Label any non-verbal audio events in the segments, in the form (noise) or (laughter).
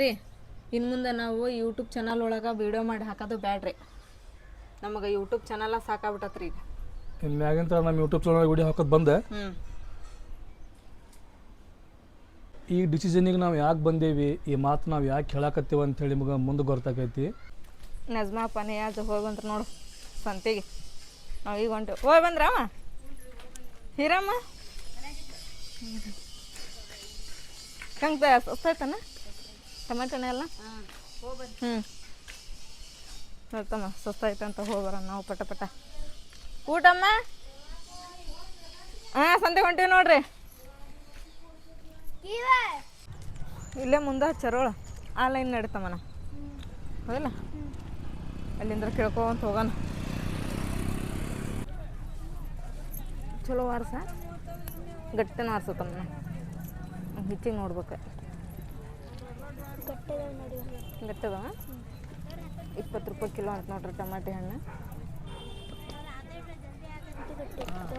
ರೀ ಇನ್ನು ಮುಂದೆ ನಾವು ಯೂಟ್ಯೂಬ್ ಚಾನಲ್ ಒಳಗೆ ವಿಡಿಯೋ ಮಾಡಿ ಹಾಕೋದು ಬ್ಯಾಡ್ರಿ. ನಮಗೆ ಯೂಟ್ಯೂಬ್ ಚಾನಲ ಸಾಕಾಗ್ಬಿಟ್ಟತ್ರಿ ಈಗ. ಇನ್ನು ಮ್ಯಾಗಿಂತ ನಮ್ಮ ಯೂಟ್ಯೂಬ್ ಚಾನಲ್ ವಿಡಿಯೋ ಹಾಕೋದು ಬಂದೆ. ಹ್ಞೂ ಈ ಡಿಸಿಷನಿಗೆ ನಾವು ಯಾಕೆ ಬಂದೇವಿ ಈ ಮಾತು ನಾವು ಯಾಕೆ ಹೇಳಕತ್ತೀವಿ ಅಂತೇಳಿ ನಿಮಗೆ ಮುಂದೆ ಗೊತ್ತಾಗೈತಿ. ನಜ್ಮಾ ಪನಿಯಾಜ್ ಹೋಗಿ ಬಂದ್ರು ನೋಡು ಸಂತೆಗೆ. ನಾವು ಈಗ ಹೊಂಟು ಹೋಗಿ ಬಂದ್ರಮ್ಮ ಹೀರಮ್ಮ? ಹೆಂಗೆ ಸಸ್ತೈತನ ಟೊಮೆಟೊನ ಎಲ್ಲ ಹ್ಞೂ ನೋಡ್ತಮ್ಮ ಸುಸ್ತಾಯ್ತು ಅಂತ ಹೋಗ್ಬರ ನಾವು ಪಟ ಪಟ. ಊಟಮ್ಮ? ಹಾಂ ಸಂತೆ ಹೊಂಟೀವಿ ನೋಡ್ರಿ. ಇಲ್ಲೇ ಮುಂದೆ ಚರೋಳ. ಆ ಲೈನ್ ನಡೀತಮ್ಮನ. ಹೌದಲ್ಲ? ಅಲ್ಲಿಂದ ಕೇಳ್ಕೊಂತ ಹೋಗೋಣ. ಚಲೋ ವಾರಸ? ಗಟ್ಟಿನ ವಾರ್ಸತ್ತಮ್ಮ ಹಿಚ್ಚಿಗೆ ನೋಡ್ಬೇಕು. ಗಟ್ಟದ ಇಪ್ಪತ್ತು ರೂಪಾಯಿ ಕಿಲೋ ಅಂತ ನೋಡ್ರಿ ಟಮಾಟೆ ಹಣ್ಣು.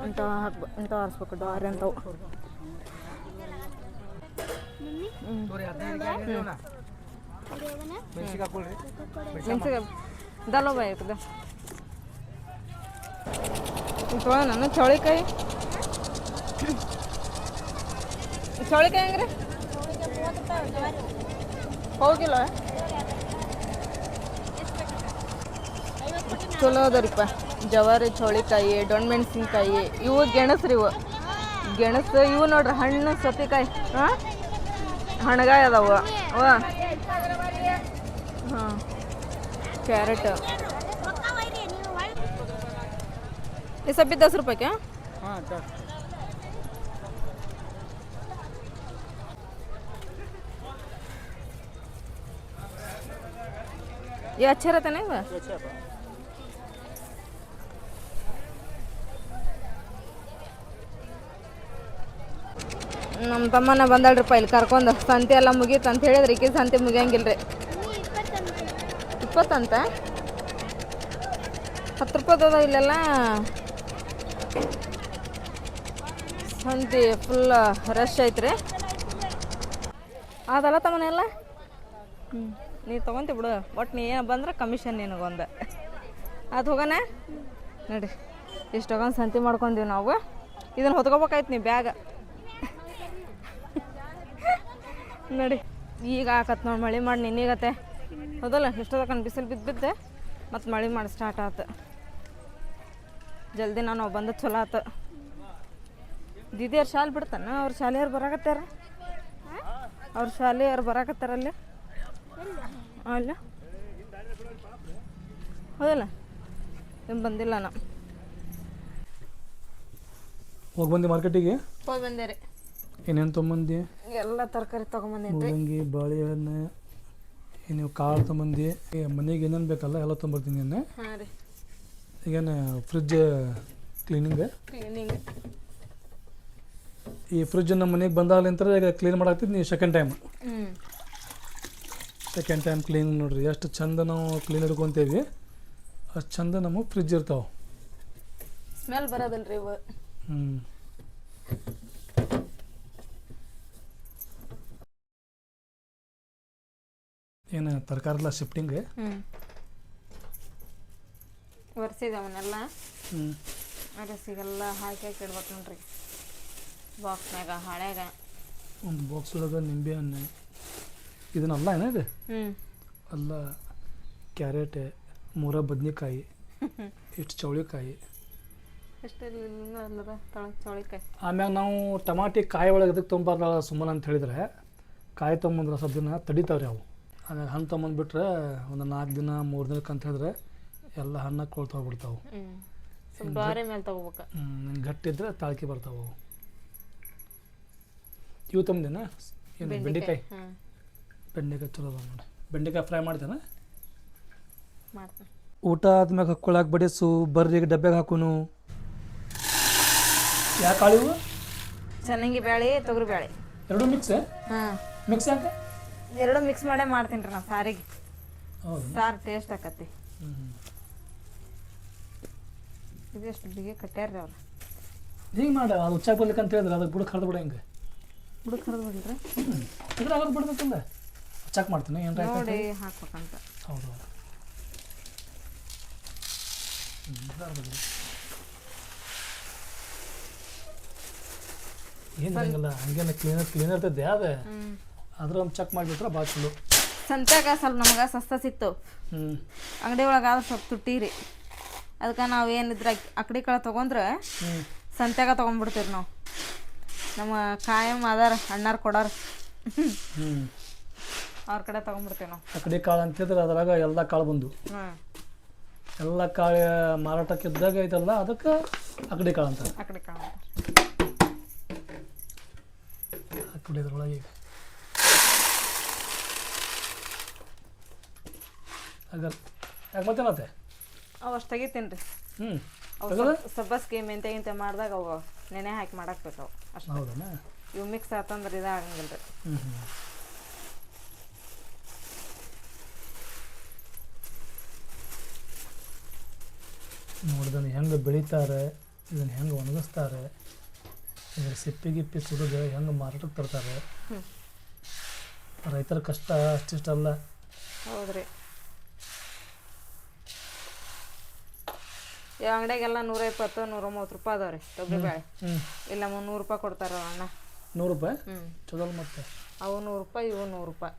ಅಂತ ಹಾಕ್ಬೇಕು ಇಂಥ ಆರಿಸ್ಬೇಕು ಡಾರಿ ಅಂತವು ಮೆಣಸಿಗೆ ದಲ್ಲ ಬಾಯ್ ಇರ್ತದ ನಾನು ಚೌಳಿಕಾಯಿ. ಚೌಳಿಕಾಯಿ ಹೆಂಗ್ರಿ? ಹೋಗಿಲ್ಲ. ಚಲೋ ಅದರಿಪ್ಪ. ಜವಾರಿ, ಚೌಳಿಕಾಯಿ ಡೊಣ್ ಮೆಣಸಿನ್ಕಾಯಿ ಇವು ಗೆಣಸ್ರಿ ಇವು. ಗೆಣಸು, ಇವು ನೋಡ್ರಿ, ಹಣ್ಣು, ಸೌತೆಕಾಯಿ, ಹಾಂ? ಹಣಗಾಯಿ ಅದಾವ. ಹಾಂ. ಕ್ಯಾರೆಟ್. ಈ ಸಬ್ಬಿ ದಸ್ ರೂಪಾಯಿಗೆ ये ಇವು ಹಚ್ಚಾರ ತಾನೆ ಇವ ನಮ್ಮ ತಮ್ಮನ ಬಂದಾಳ್ರಿಪ್ಪ ಇಲ್ಲಿ ಕರ್ಕೊಂಡು. ಸಂತೆ ಎಲ್ಲ ಮುಗೀತು ಅಂತ ಹೇಳಿದ್ರೆ ಈಕೆ ಸಂತೆ ಮುಗಿಯಂಗಿಲ್ರಿ. ಇಪ್ಪತ್ತಂತ? ಹತ್ತು ರೂಪಾಯ್ದದ ಇಲ್ಲೆಲ್ಲ? ಸಂತೆ ಫುಲ್ ರಶ್ ಐತ್ರಿ. ಅದಲ್ಲ ತಮ್ಮನೆಲ್ಲ? ಹ್ಞೂ ನೀ ತೊಗೊಂತಿ ಬಿಡು ಒಟ್ಟು ನೀ ಏನು ಬಂದ್ರೆ ಕಮಿಷನ್ ನಿನಗೊಂದು. ಅದು ಹೋಗೋಣ ನೋಡಿ, ಇಷ್ಟು ತಗೊಂಡು ಸಂತಿ ಮಾಡ್ಕೊಂಡೀವಿ ನಾವು. ಇದನ್ನು ಹೊತ್ಕೋಬೇಕಾಯ್ತು ನೀ ಬ್ಯಾಗ. ನೋಡಿ, ಈಗ ಆಕತ್ ನೋಡಿ ಮಳೆ ಮಾಡಿ ನಿನ್ನೀಗತ್ತೆ ಹೌದಲ್ಲ ಎಷ್ಟೊತ್ತಕನ್ ಬಿಸಿಲು ಬಿದ್ದು ಬಿದ್ದೆ, ಮತ್ತು ಮಳೆ ಮಾಡಿ ಸ್ಟಾರ್ಟ್ ಆಯ್ತು ಜಲ್ದಿ ನಾನು ಬಂದ ಚಲೋ ಆತು. ದೀದಿಯವ್ರ ಶಾಲೆ ಬಿಡ್ತಾನ, ಅವ್ರ ಶಾಲೆಯವ್ರು ಬರಾಕತ್ತಾರ? ಅವ್ರ ಶಾಲೆಯವ್ರು ಬರಾಕತ್ತಾರ ಅಲ್ಲಿ? ಹೌದಲ್ಲ? ಏನು ಬಂದಿಲ್ಲ ನಾ. ಹೋಗಿ ಬಂದೆ ಮಾರ್ಕೆಟಿಗೆ? ಹೋಗಿ ಬಂದೆ ರೀ. ಏನೇನು ತೊಗೊಂಬಂದಿ? ಎಲ್ಲ ತರಕಾರಿ ತೊಗೊಂಬಂದಿ ಮೂಲಂಗಿ ಬಾಳೆಹಣ್ಣು ನೀವು ಕಾಳು ತೊಗೊಂಬಂದಿ. ಮನೆಗೆ ಏನೇನು ಬೇಕಲ್ಲ ಎಲ್ಲ ತೊಗೊಂಬರ್ತೀನಿ ನಾನು ಹಾಂ ರೀ. ಈಗೇನು ಫ್ರಿಜ್ ಕ್ಲೀನಿಂಗ್ ಕ್ಲೀನಿಂಗ್ ಈ ಫ್ರಿಜ್ ನಮ್ಮ ಮನೆಗೆ ಬಂದಾಗಲಿಂತ ಈಗ ಕ್ಲೀನ್ ಮಾಡಾಕ್ತಿದ್ದು ನೀವು ಸೆಕೆಂಡ್ ಟೈಮ್ ಹ್ಞೂ ಸೆಕೆಂಡ್ ಟೈಮ್ ಕ್ಲೀನ್ ನೋಡ್ರಿ. ಎಷ್ಟು ಚಂದ ನಾವು ಕ್ಲೀನ್ ಹಿಡ್ಕೊತೇವಿ. ಅಷ್ಟು ಚಂದ ನಮಗೆ ಫ್ರಿಜ್ ಇರ್ತಾವೆ. ಸ್ಮೆಲ್ ಬರೋದಿಲ್ಲ ರೀ ಇವ. ಹ್ಞೂ ಏನು ತರಕಾರಿ ಎಲ್ಲ ಶಿಫ್ಟಿಂಗ್ ಹ್ಞೂ ಒರೆಸಿದೆ ಅವನ್ನೆಲ್ಲ ಹ್ಞೂ ಒರೆಸಿಗೆಲ್ಲ ಹಾಕಿ ಹಾಕಿ ಇಡ್ಬೇಕು ನೋಡ್ರಿ. ಬಾಕ್ಸ್ನಾಗ ಹಾಳ್ಯಾಗ. ಒಂದು ಬಾಕ್ಸ್ ಒಳಗೆ ನಿಂಬೆ ಹಣ್ಣು ಇದನ್ನಲ್ಲ ಏನ ಇದು? ಹ್ಞೂ ಅಲ್ಲ ಕ್ಯಾರೆಟ್ ಮೂರ ಬದ್ನೆಕಾಯಿ ಇಷ್ಟು (laughs) ಚೌಳಿಕಾಯಿ. ಆಮ್ಯಾಗ ನಾವು ಟಮಾಟಿ ಕಾಯಿ ಒಳಗೆ ಅದಕ್ಕೆ ತೊಗೊಂಬಾರ್ದ ಸುಮ್ಮನೆ ಅಂತ ಹೇಳಿದ್ರೆ ಕಾಯಿ ತೊಗೊಂಬಂದ್ರೆ ಸ್ವಲ್ಪ ದಿನ ತಡಿತಾವ್ರಿ ಅವು. ಆಮ್ಯಾಗ ಹಣ್ಣು ತೊಗೊಂಬಂದ್ಬಿಟ್ರೆ ಒಂದು ನಾಲ್ಕು ದಿನ ಮೂರು ದಿನಕ್ಕೆ ಅಂತ ಹೇಳಿದ್ರೆ ಎಲ್ಲ ಹಣ್ಣ ಕೊಳ್ತೋಗ್ಬಿಡ್ತಾವೆ ಗಟ್ಟಿದ್ರೆ ತಾಳ್ಕಿ ಬರ್ತಾವೆ ಅವು. ಇವು ತೊಗೊಂಡಿನ ಏನು ಬೆಂಡೆಕಾಯಿ. ಬೆಂಡೆಕಾಯಿ ಚಲೋ ಅದ ನೋಡಿ. ಬೆಂಡೆಕಾಯಿ ಫ್ರೈ ಮಾಡ್ತೇನೆ ಮಾಡ್ತೀನಿ. ಊಟ ಆದ್ಮ್ಯಾಗ ಹಾಕ್ಕೊಳಕ್ಕೆ ಬಡಿಸು ಬರ್ರಿ ಡಬ್ಬ್ಯಾಗ ಹಾಕೋನು. ಯಾಕೆ ಇವು? ಚೆನ್ನಾಗಿ ಬೇಳೆ ತೊಗರಿ ಬೇಳೆ ಎರಡು ಮಿಕ್ಸ್ ಹಾಂ. ಮಿಕ್ಸ್ ಯಾಕೆ? ಎರಡು ಮಿಕ್ಸ್ ಮಾಡೇ ಮಾಡ್ತೀನಿ ರೀ ನಾ ಸಾರಿಗೆ. ಹೌದು. ಸಾರು ಟೇಸ್ಟ್ ಆಕತಿ ಇದು ಇದೆಷ್ಟು ಬಿಗಿ ಕಟ್ಟ್ಯಾರ್ರಿ ಅವ್ರು. ಹಿಂಗೆ ಮಾಡ ಅದು ಉಚ್ಚಾಕ್ ಬರ್ಲಿಕ್ಕೆ ಅಂತ ಹೇಳಿದ್ರೆ ಅದಕ್ಕೆ ಬುಡಕ್ಕೆ ಹರಿದು ಬಿಡ ಹಿಂಗೆ. ಬುಡಕ್ಕೆ ಹರಿದು ಬಿಡ್ರಿ. ಇದ್ರ ಅವಾಗ ಬಿಡ್ಬೇಕಲ್ಲ. ಚೆಕ್ ಮಾಡ್ತೀನಿ ಏನು ನೋಡಿ ಹಾಕ್ಬೇಕಂತ. ಹೌದು ಹೌದು. ಏನು. ಹಂಗಲ್ಲ ಹಂಗೇನ ಕ್ಲೀನರ್ ಕ್ಲೀನರ್ ಇರ್ತದೆ ಅದೇ ಅದ್ರ ಒಂದು ಚೆಕ್ ಮಾಡಿಬಿಟ್ರೆ ಭಾಳ ಚಲೋ. ಸಂತ್ಯಾಗ ಸ್ವಲ್ಪ ನಮ್ಗೆ ಸಸ್ತ ಸಿಕ್ತು. ಹ್ಞೂ ಅಂಗಡಿ ಒಳಗೆ ಆದ್ರೆ ಸ್ವಲ್ಪ ತುಟ್ಟಿರಿ. ಅದಕ್ಕೆ ನಾವು ಏನಿದ್ರೆ ಅಕಡಿ ಕಳೆ ತೊಗೊಂಡ್ರೆ ಸಂತ್ಯಾಗ ತೊಗೊಂಡ್ಬಿಡ್ತೀವಿ ನಾವು. ನಮ್ಮ ಕಾಯಂ ಅದಾರ ಅಣ್ಣಾರು ಕೊಡಾರ. ಹ್ಞೂ ಅವ್ರ ಕಡೆ ತಗೊಂಡ್ಬಿಡ್ತೇವೆ ನಾವು. ಅಕಡಿ ಕಾಳು ಅಂತಿದ್ರೆ ಅದ್ರಾಗ ಎಲ್ಲ ಕಾಳು ಬಂದು ಹ್ಞೂ ಎಲ್ಲ ಕಾಳು ಮಾರಾಟಕ್ಕೆ ಇದ್ದಾಗ ಐತಲ್ಲ ಅದಕ್ಕೆ ಅಕಡಿ ಕಾಳು ಅಂತಾರೆ. ಅಕಡಿ ಕಾಳು ಅಕಡಿ ಇದ್ರೊಳಗೆ. ಆಗಲ್ಲ ಯಾಕೆ ಮತ್ತೇನತ್ತೆ ಅವು ಅಷ್ಟು ತೆಗಿತೀನಿ ರೀ. ಹ್ಞೂ ಅವು ಸಬ್ಬಸ್ಗೆ ಮೆಂತೆ ಗಿಂತೆ ಮಾಡಿದಾಗ ಅವು ನೆನೆ ಹಾಕಿ ಮಾಡಾಕ್ಬೇಕು ಅವು ಅಷ್ಟು. ಹೌದಾ ಇವು ಮಿಕ್ಸ್ ಆತಂದ್ರೆ ಇದಾಗಂಗಿಲ್ಲ ರೀ ಹ್ಞೂ ಹ್ಞೂ ನೋಡಿದನ್ನು ಹೆಂಗೆ ಬೆಳಿತಾರೆ ಇದನ್ನು ಹೆಂಗೆ ಒಣಗಿಸ್ತಾರೆ ಇದ್ರ ಸಿಪ್ಪಿ ಗಿಪ್ಪಿ ಸುರಿದು ಹೆಂಗೆ ಮಾರಾಟಕ್ಕೆ ತರ್ತಾರೆ. ರೈತರ ಕಷ್ಟ ಅಷ್ಟಿಷ್ಟಲ್ಲ ಹೌದ್ರಿ. ಈ ಅಂಗಡಿಯಾಗೆಲ್ಲ ನೂರ ಇಪ್ಪತ್ತು ನೂರ ಮೂವತ್ತು ರೂಪಾಯಿ ಅದಾವ ರೀ ತೊಗರಿ ಬೇಳೆ ಇಲ್ಲ ಮುನ್ನೂರು ರೂಪಾಯಿ ಕೊಡ್ತಾರ ಅಣ್ಣ. ನೂರು ರೂಪಾಯಿ? ಹ್ಞೂ ಚಲೋ ಮತ್ತೆ. ಅವು ನೂರು ರೂಪಾಯಿ ಇವು ನೂರು ರೂಪಾಯಿ.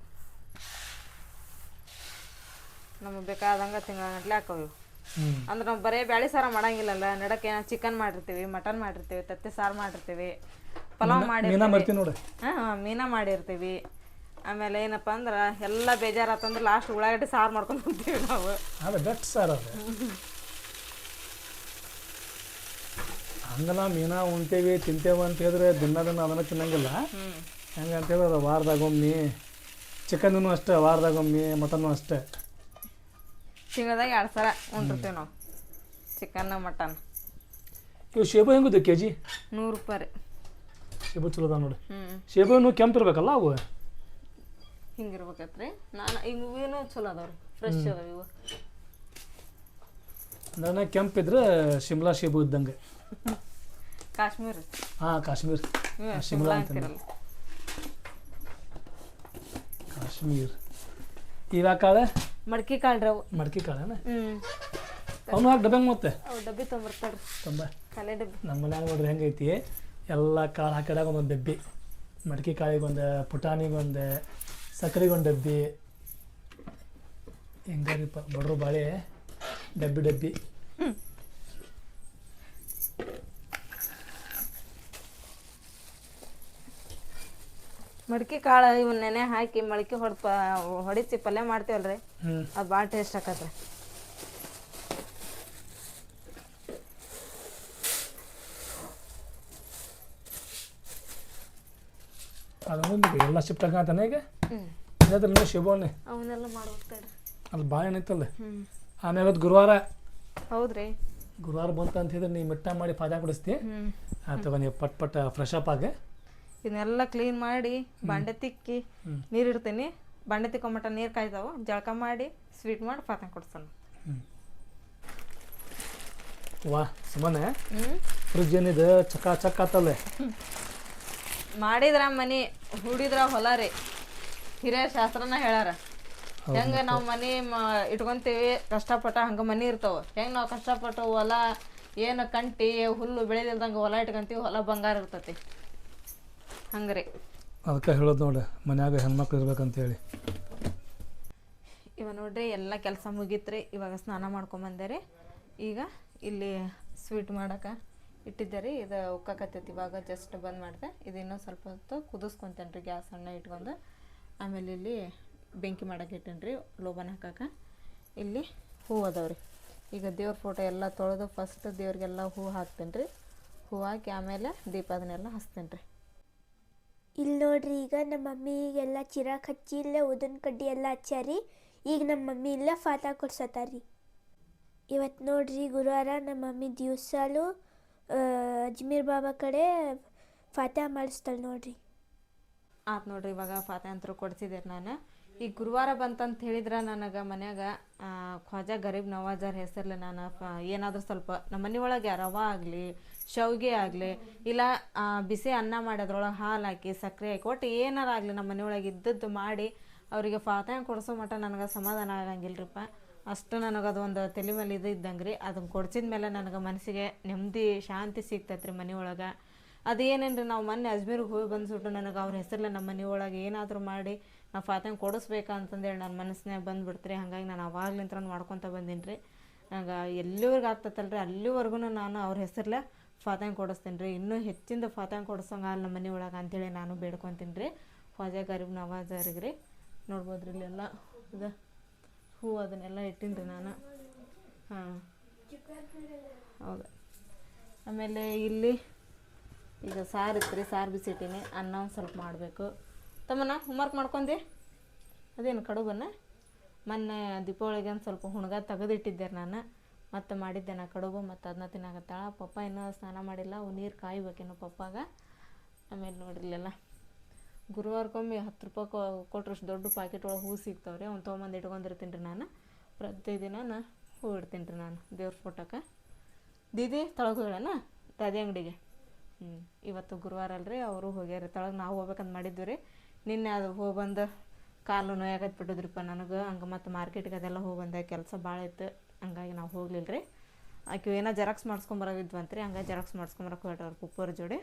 ನಮಗೆ ಬೇಕಾದಂಗೆ ತಿಂಗಳಗಟ್ಲೆ ಹಾಕವು ಇವು. ಹ್ಞೂ ಅಂದ್ರೆ ನಾವು ಬರೇ ಬ್ಯಾಳಿ ಸಾರ ಮಾಡಂಗಿಲ್ಲಲ್ಲ ನಡಕ್ಕೆ ಏನೋ ಚಿಕನ್ ಮಾಡಿರ್ತೀವಿ ಮಟನ್ ಮಾಡಿರ್ತೀವಿ ತತ್ತಿ ಸಾರು ಮಾಡಿರ್ತೀವಿ ಪಲಾವ್ ಮಾಡಿ ಹಾಂ ಮೀನಾ ಮಾಡಿರ್ತೀವಿ. ಆಮೇಲೆ ಏನಪ್ಪ ಅಂದ್ರೆ ಎಲ್ಲ ಬೇಜಾರಾತಂದ್ರೆ ಲಾಸ್ಟ್ ಉಳ್ಳಾಗಡ್ಡಿ ಸಾರು ಮಾಡ್ಕೊಂಡು ಹೋಗ್ತೀವಿ ನಾವು. ಅದು ಬೆಸ್ಟ್ ಸರ್ ಅದು ಹಂಗಲ್ಲ ಮೀನಾ ಉಣ್ತೇವಿ ತಿಂತೇವೆ ಅಂತ ಹೇಳಿದ್ರೆ ದಿನ ದಿನ ಅದನ್ನು ತಿನ್ನಂಗಿಲ್ಲ. ಹೆಂಗಂತ ಹೇಳಿದ್ರೆ ವಾರದಾಗೊಮ್ಮೆ ಚಿಕನ್ನು ಅಷ್ಟೇ ವಾರದಾಗೊಮ್ಮೆ ಮಟನ್ನು ಅಷ್ಟೇ. ತಿಂಗಳದಾಗ ಎರಡು ಸಲ ಉಂಡಿರ್ತೀವಿ ನಾವು. Chicken mutton. ಇವು ಶೇಬು ಹೆಂಗಿದೆ ಕೆ ಜಿ ನೂರು ರೂಪಾಯಿ ರೀ. ಶೇಬು ಚಲೋ ಅದಾವ ನೋಡಿ ಹ್ಞೂ ಶೇಬುನು ಕೆಂಪು ಇರ್ಬೇಕಲ್ಲ ಅವು? ಹಿಂಗಿರ್ಬೇಕತ್ರಿ. ನಾನು ಈಗ ಇವೇನು ಚಲೋ ಅದಾವ ರೀ. ಫ್ರೆಶ್ ಅದಾವ ಇವು. ಅಂದ್ರೆ ಕೆಂಪಿದ್ರೆ ಶಿಮ್ಲಾ ಶೇಬು ಇದ್ದಂಗೆ. ಕಾಶ್ಮೀರ. ಹಾಂ ಕಾಶ್ಮೀರ್. ಇವೆ ಶಿಮ್ಲಾ. ಅಂತಿರಲ್ಲ. ಕಾಶ್ಮೀರ್. ಇವಾಗ ಕಾಳೆ? ಮಡ್ಕಿ ಕಾಳ್ರಿ ಅವು. ಮಡ್ಕಿ ಕಾಳೆನ? ಹ್ಞೂ ಅವನು ಹಾಕಿ ಡಬ್ಬಂಗೆ ಮತ್ತೆ ಅವು ಡಬ್ಬಿ ತೊಗೊಂಬರ್ತಾಳ್ರಿ ತುಂಬ. ಕಲೆ ಡಬ್ಬಿ. ನಮ್ಮ ಮನ್ಯಾಗ ನೋಡ್ರಿ ಹೆಂಗೈತಿ ಎಲ್ಲ ಕಾಳು ಹಾಕಿದಾಗ ಒಂದೊಂದು ಡಬ್ಬಿ. ಮಡಿಕೆ ಕಾಳಿಗೊಂದು ಪುಟಾಣಿಗೊಂದು ಸಕ್ಕರೆಗೊಂದು ಡಬ್ಬಿ. ಹೆಂಗಾರಿಪ್ಪ ಬಡ್ರು ಬಾಳೆ ಡಬ್ಬಿ ಡಬ್ಬಿ. ಮಡ್ಕಿ ಕಾಳು ಇವನ್ ನೆನೆ ಹಾಕಿ ಮಡ್ಕಿ ಹೊಡ್ ಹೊಡಿಸಿ ಪಲ್ಯ ಮಾಡ್ತೀವಲ್ರಿ. ಅದು ಭಾಳ ಟೇಸ್ಟ್ ಆಕತ್ರಿ. ಅದೊಂದು ಎಲ್ಲ ಶಿಫ್ಟ್ ಆಗತ್ತಾನೆ ಈಗ? ಇದಾದ್ರೆ ಶಿವನೇ ಅವನ್ನೆಲ್ಲ ಮಾಡ್ಬೇಕಾಡ್ರಿ ಅಲ್ಲಿ ಭಾಳ ಏನೈತಲ್ಲ ಆಮೇಲೆ ಅದು ಗುರುವಾರ. ಹೌದ್ರಿ. ಗುರುವಾರ ಬಂತ ಅಂತ ಹೇಳಿದ್ರೆ ನೀವು ಮಿಟ್ಟ ಮಾಡಿ ಪಾದ ಕುಡಿಸ್ತಿ. ಅಥವಾ ಆ ತಗೋ ನೀವು ಪಟ್ ಪಟ್ ಫ್ರೆಶ್ ಅಪ್ ಆಗಿ. ಇದನ್ನೆಲ್ಲ ಕ್ಲೀನ್ ಮಾಡಿ ಬಾಂಡೆ ತಿಕ್ಕಿ. ನೀರು ಇಡ್ತೀನಿ. ಬಾಂಡೆ ತಿಕ್ಕೊಂಬಟ ನೀರು ಕಾಯ್ತಾವ ಜಳಕ ಮಾಡಿ ಸ್ವೀಟ್ ಮಾಡಿ ಪಾತನ ಕೊಡ್ಸೋಣ. ವಾ ಸುಮ್ಮನೆ ಫ್ರಿಜ್ ಏನಿದೆ? ಚಕ ಚಕ್ ಆತಲ್ಲ. (laughs) ಮಾಡಿದ್ರ ಮನಿ ಹುಡಿದ್ರ ಹೊಲ ರೀ. ಹಿರಿಯ ಶಾಸ್ತ್ರನ ಹೇಳಾರ ಹೆಂಗ ನಾವು ಮನಿ ಇಟ್ಕೊಂತೀವಿ ಕಷ್ಟಪಟ್ಟ ಹಂಗ ಮನಿ ಇರ್ತಾವ. ಹೆಂಗ್ ನಾವು ಕಷ್ಟಪಟ್ಟು ಹೊಲ ಏನು ಕಂಟಿ ಹುಲ್ಲು ಬೆಳೆದಿಲ್ದಂಗ ಹೊಲ ಇಟ್ಕೊಂತೀವಿ ಹೊಲ ಬಂಗಾರ ಇರ್ತೈತಿ. ಹಂಗ್ರಿ. ಅದಕ್ಕೆ ಹೇಳೋದು ನೋಡಿ ಮನ್ಯಾಗ ಹೆಣ್ಮಕ್ಳು ಇರ್ಬೇಕಂತೇಳಿ. ಇವಾಗ ನೋಡ್ರಿ ಎಲ್ಲ ಕೆಲಸ ಮುಗೀತ್ರಿ ಇವಾಗ ಸ್ನಾನ ಮಾಡ್ಕೊಂಬಂದೆ ರೀ ಈಗ ಇಲ್ಲಿ ಸ್ವೀಟ್ ಮಾಡೋಕೆ ಇಟ್ಟಿದ್ದೆ ರೀ ಇದು ಉಕ್ಕಾಕತ್ತೈತಿ ಇವಾಗ ಜಸ್ಟ್ ಬಂದ್ ಮಾಡಿದೆ. ಇದು ಇನ್ನೂ ಸ್ವಲ್ಪ ಹೊತ್ತು ಕುದಿಸ್ಕೊಂತೇನೆ ರೀ ಗ್ಯಾಸ್ ಅಣ್ಣ ಇಟ್ಕೊಂಡು. ಆಮೇಲೆ ಇಲ್ಲಿ ಬೆಂಕಿ ಮಾಡಕ್ಕೆ ಇಟ್ಟೇನಿ ರೀ ಲೋಬನ್ ಹಾಕಕ್ಕೆ ಇಲ್ಲಿ ಹೂ ಅದಾವ್ರಿ. ರೀ ಈಗ ದೇವ್ರ ಫೋಟೋ ಎಲ್ಲ ತೊಳೆದು ಫಸ್ಟ್ ದೇವ್ರಿಗೆಲ್ಲ ಹೂ ಹಾಕ್ತೇನೆ ರೀ ಹೂ ಹಾಕಿ ಆಮೇಲೆ ದೀಪ ಅದನ್ನೆಲ್ಲ ಹಚ್ತೇನೆ ರೀ ಇಲ್ಲಿ ನೋಡ್ರಿ, ಈಗ ನಮ್ಮ ಎಲ್ಲ ಚಿರಾಕ್ ಹಚ್ಚಿ ಇಲ್ಲೇ ಉದನ್ ಕಡ್ಡಿ ಎಲ್ಲ ಹಚ್ಚಾರಿ. ಈಗ ನಮ್ಮ ಮಮ್ಮಿ ಇಲ್ಲ ಫಾತಾ ಕೊಡ್ಸತ್ತಾರಿ ಇವತ್ತು ನೋಡ್ರಿ ಗುರುವಾರ ನಮ್ಮ ಮಮ್ಮಿ ದಿವಸಾಲು ಅಜ್ಮೀರ್ ಬಾಬಾ ಕಡೆ ಫಾತ ಮಾಡಿಸ್ತಾಳೆ ನೋಡ್ರಿ. ಆತ್ ನೋಡ್ರಿ ಇವಾಗ ಫಾತೆ ಕೊಡ್ಸಿದೆ ನಾನು. ಈಗ ಗುರುವಾರ ಬಂತಂತ ಹೇಳಿದ್ರೆ ನನಗೆ ಮನ್ಯಾಗ ಖ್ವಾಜಾ ಗರೀಬ್ ನವಾಜರ್ ಹೆಸರಲ್ಲಿ ನಾನು ಏನಾದರೂ ಸ್ವಲ್ಪ ನಮ್ಮ ಮನೆ ಒಳಗೆ ರವೆ ಆಗಲಿ, ಶಾವಿಗೆ ಆಗಲಿ, ಇಲ್ಲ ಬಿಸಿ ಅನ್ನ ಮಾಡೋದ್ರೊಳಗೆ ಹಾಲು ಹಾಕಿ ಸಕ್ಕರೆ ಹಾಕಿ, ಒಟ್ಟು ಏನಾರು ಆಗಲಿ ನಮ್ಮ ಮನೆ ಒಳಗೆ ಇದ್ದದ್ದು ಮಾಡಿ ಅವರಿಗೆ ಫಾತಾಯ ಕೊಡಿಸೋ ಮಟ್ಟ ನನಗೆ ಸಮಾಧಾನ ಆಗಂಗಿಲ್ಲರಿಪ್ಪ ಅಷ್ಟು ನನಗೆ ಅದು ಒಂದು ತಲೆ ಮೇಲೆ ಇದು ಇದ್ದಂಗೆ ರೀ ಅದನ್ನು ಕೊಡ್ಸಿದ ಮೇಲೆ ನನಗೆ ಮನಸ್ಸಿಗೆ ನೆಮ್ಮದಿ, ಶಾಂತಿ ಸಿಗ್ತೈತೆ ರೀ ಮನೆ ಒಳಗೆ. ಅದೇನೇನು ರೀ ನಾವು ಮೊನ್ನೆ ಅಜ್ಮೀರಿಗೆ ಹೋಗಿ ಬಂದ್ಬಿಟ್ಟು ನನಗೆ ಅವ್ರ ಹೆಸರಲ್ಲ ನಮ್ಮ ಮನೆ ಒಳಗೆ ಏನಾದರೂ ಮಾಡಿ ನಾವು ಫಾತಂಗೆ ಕೊಡಿಸ್ಬೇಕಂತಂದೇಳಿ ನನ್ನ ಮನಸ್ಸಿನಾಗ ಬಂದುಬಿಡ್ತೀರಿ. ಹಾಗಾಗಿ ನಾನು ಅವಾಗ್ಲಿಂತ್ರ ಮಾಡ್ಕೊತ ಬಂದೀನಿ ರೀ ನಂಗೆ ಎಲ್ಲಿವರೆಗೆ ಆಗ್ತೈತಲ್ಲ ರೀ ಅಲ್ಲಿವರೆಗೂ ನಾನು ಅವ್ರ ಹೆಸರಲ್ಲೇ ಫಾತಂಗೆ ಕೊಡಿಸ್ತೀನಿ ರೀ ಇನ್ನೂ ಹೆಚ್ಚಿಂದ ಫಾತಂಗೆ ಕೊಡಿಸೋಂಗೆ ನಮ್ಮ ಮನೆ ಒಳಗೆ ಅಂತೇಳಿ ನಾನು ಬೇಡ್ಕೊತೀನಿ ರೀ ಫಾಜಾ ಗರೀಬ್ ನವಾಜರಿಗೆ ರೀ ನೋಡ್ಬೋದು ರೀ ಇಲ್ಲೆಲ್ಲ ಇದು ಹೂ ಅದನ್ನೆಲ್ಲ ಇಟ್ಟೀನಿ ರೀ ನಾನು. ಹಾಂ. ಹೌದು. ಆಮೇಲೆ ಇಲ್ಲಿ ಈಗ ಸಾರು ಇತ್ತು ರೀ ಸಾರು ಬಿಸಿಟ್ಟೀನಿ, ಅನ್ನ ಒಂದು ಸ್ವಲ್ಪ ಮಾಡಬೇಕು. ತಮ್ಮನ ಹೋಮ್ವರ್ಕ್ ಮಾಡ್ಕೊಂಡಿ? ಅದೇನು ಕಡುಬನ್ನ? ಮೊನ್ನೆ ದೀಪಾವಳಿಗೆ ಒಂದು ಸ್ವಲ್ಪ ಹುಣ್ಗ ತೆಗೆದಿಟ್ಟಿದ್ದೆ ನಾನು. ಮತ್ತೆ ಮಾಡಿದ್ದೆ ನಾ ಕಡುಬು, ಮತ್ತು ಅದನ್ನ ತಿನ್ನಾಕತ್ತಾಳ. ಪಪ್ಪ ಇನ್ನೂ ಸ್ನಾನ ಮಾಡಿಲ್ಲ, ಅವು ನೀರು ಕಾಯ್ಬೇಕೇನು ಪಪ್ಪಾಗ. ಆಮೇಲೆ ನೋಡಿರಲಿಲ್ಲ ಗುರುವಾರಕ್ಕೊಮ್ಮೆ ಹತ್ತು ರೂಪಾಯಿ ಕೊಟ್ರಷ್ಟು ದೊಡ್ಡ ಪ್ಯಾಕೆಟ್ ಒಳಗೆ ಹೂ ಸಿಗ್ತಾವೆ ರೀ ಅವ್ನು ತೊಗೊಂಬಂದು ಇಟ್ಕೊಂಡಿರ್ತೀನಿ ರೀ ನಾನು. ಪ್ರತಿದಿನ ನಾ ಹೂ ಇಡ್ತೀನಿ ರೀ ನಾನು, ದೇವ್ರ ಫೋಟೋಕ್ಕೆ ದೀದಿ ತಳಗೆ ತಾದೆ ದಾದಿ ಅಂಗಡಿಗೆ? ಹ್ಞೂ ಇವತ್ತು ಗುರುವಾರ ಅಲ್ರಿ ಅವರು ಹೋಗ್ಯಾರ ತಳಗೆ ನಾವು ಹೋಗ್ಬೇಕಂತ ಮಾಡಿದ್ವಿ ರೀ ನಿನ್ನೆ ಅದು ಹೋಗಿ ಬಂದು ಕಾಲು ನೋಯಾಗತ್ ಬಿಟ್ಟಿದ್ರಿಪ್ಪ ನನಗೆ ಹಂಗೆ ಮತ್ತು ಮಾರ್ಕೆಟ್ಗೆ ಅದೆಲ್ಲ ಹೋಗಿ ಬಂದೆ ಕೆಲಸ ಭಾಳ ಇತ್ತು ಹಂಗಾಗಿ ನಾವು ಹೋಗ್ಲಿಲ್ಲ ರೀ ಆಕೆ ಏನೋ ಜೆರಾಕ್ಸ್ ಮಾಡಿಸ್ಕೊಂಬರೋದಿದ್ವಂತ್ರಿ ಹಂಗಾಗಿ ಜೆರಾಕ್ಸ್ ಮಾಡಿಸ್ಕೊಂಬರಕ್ಕೆ ಹೊರಟವ್ರ ಅವ್ರ ಪುಪ್ಪರ ಜೋಡಿ.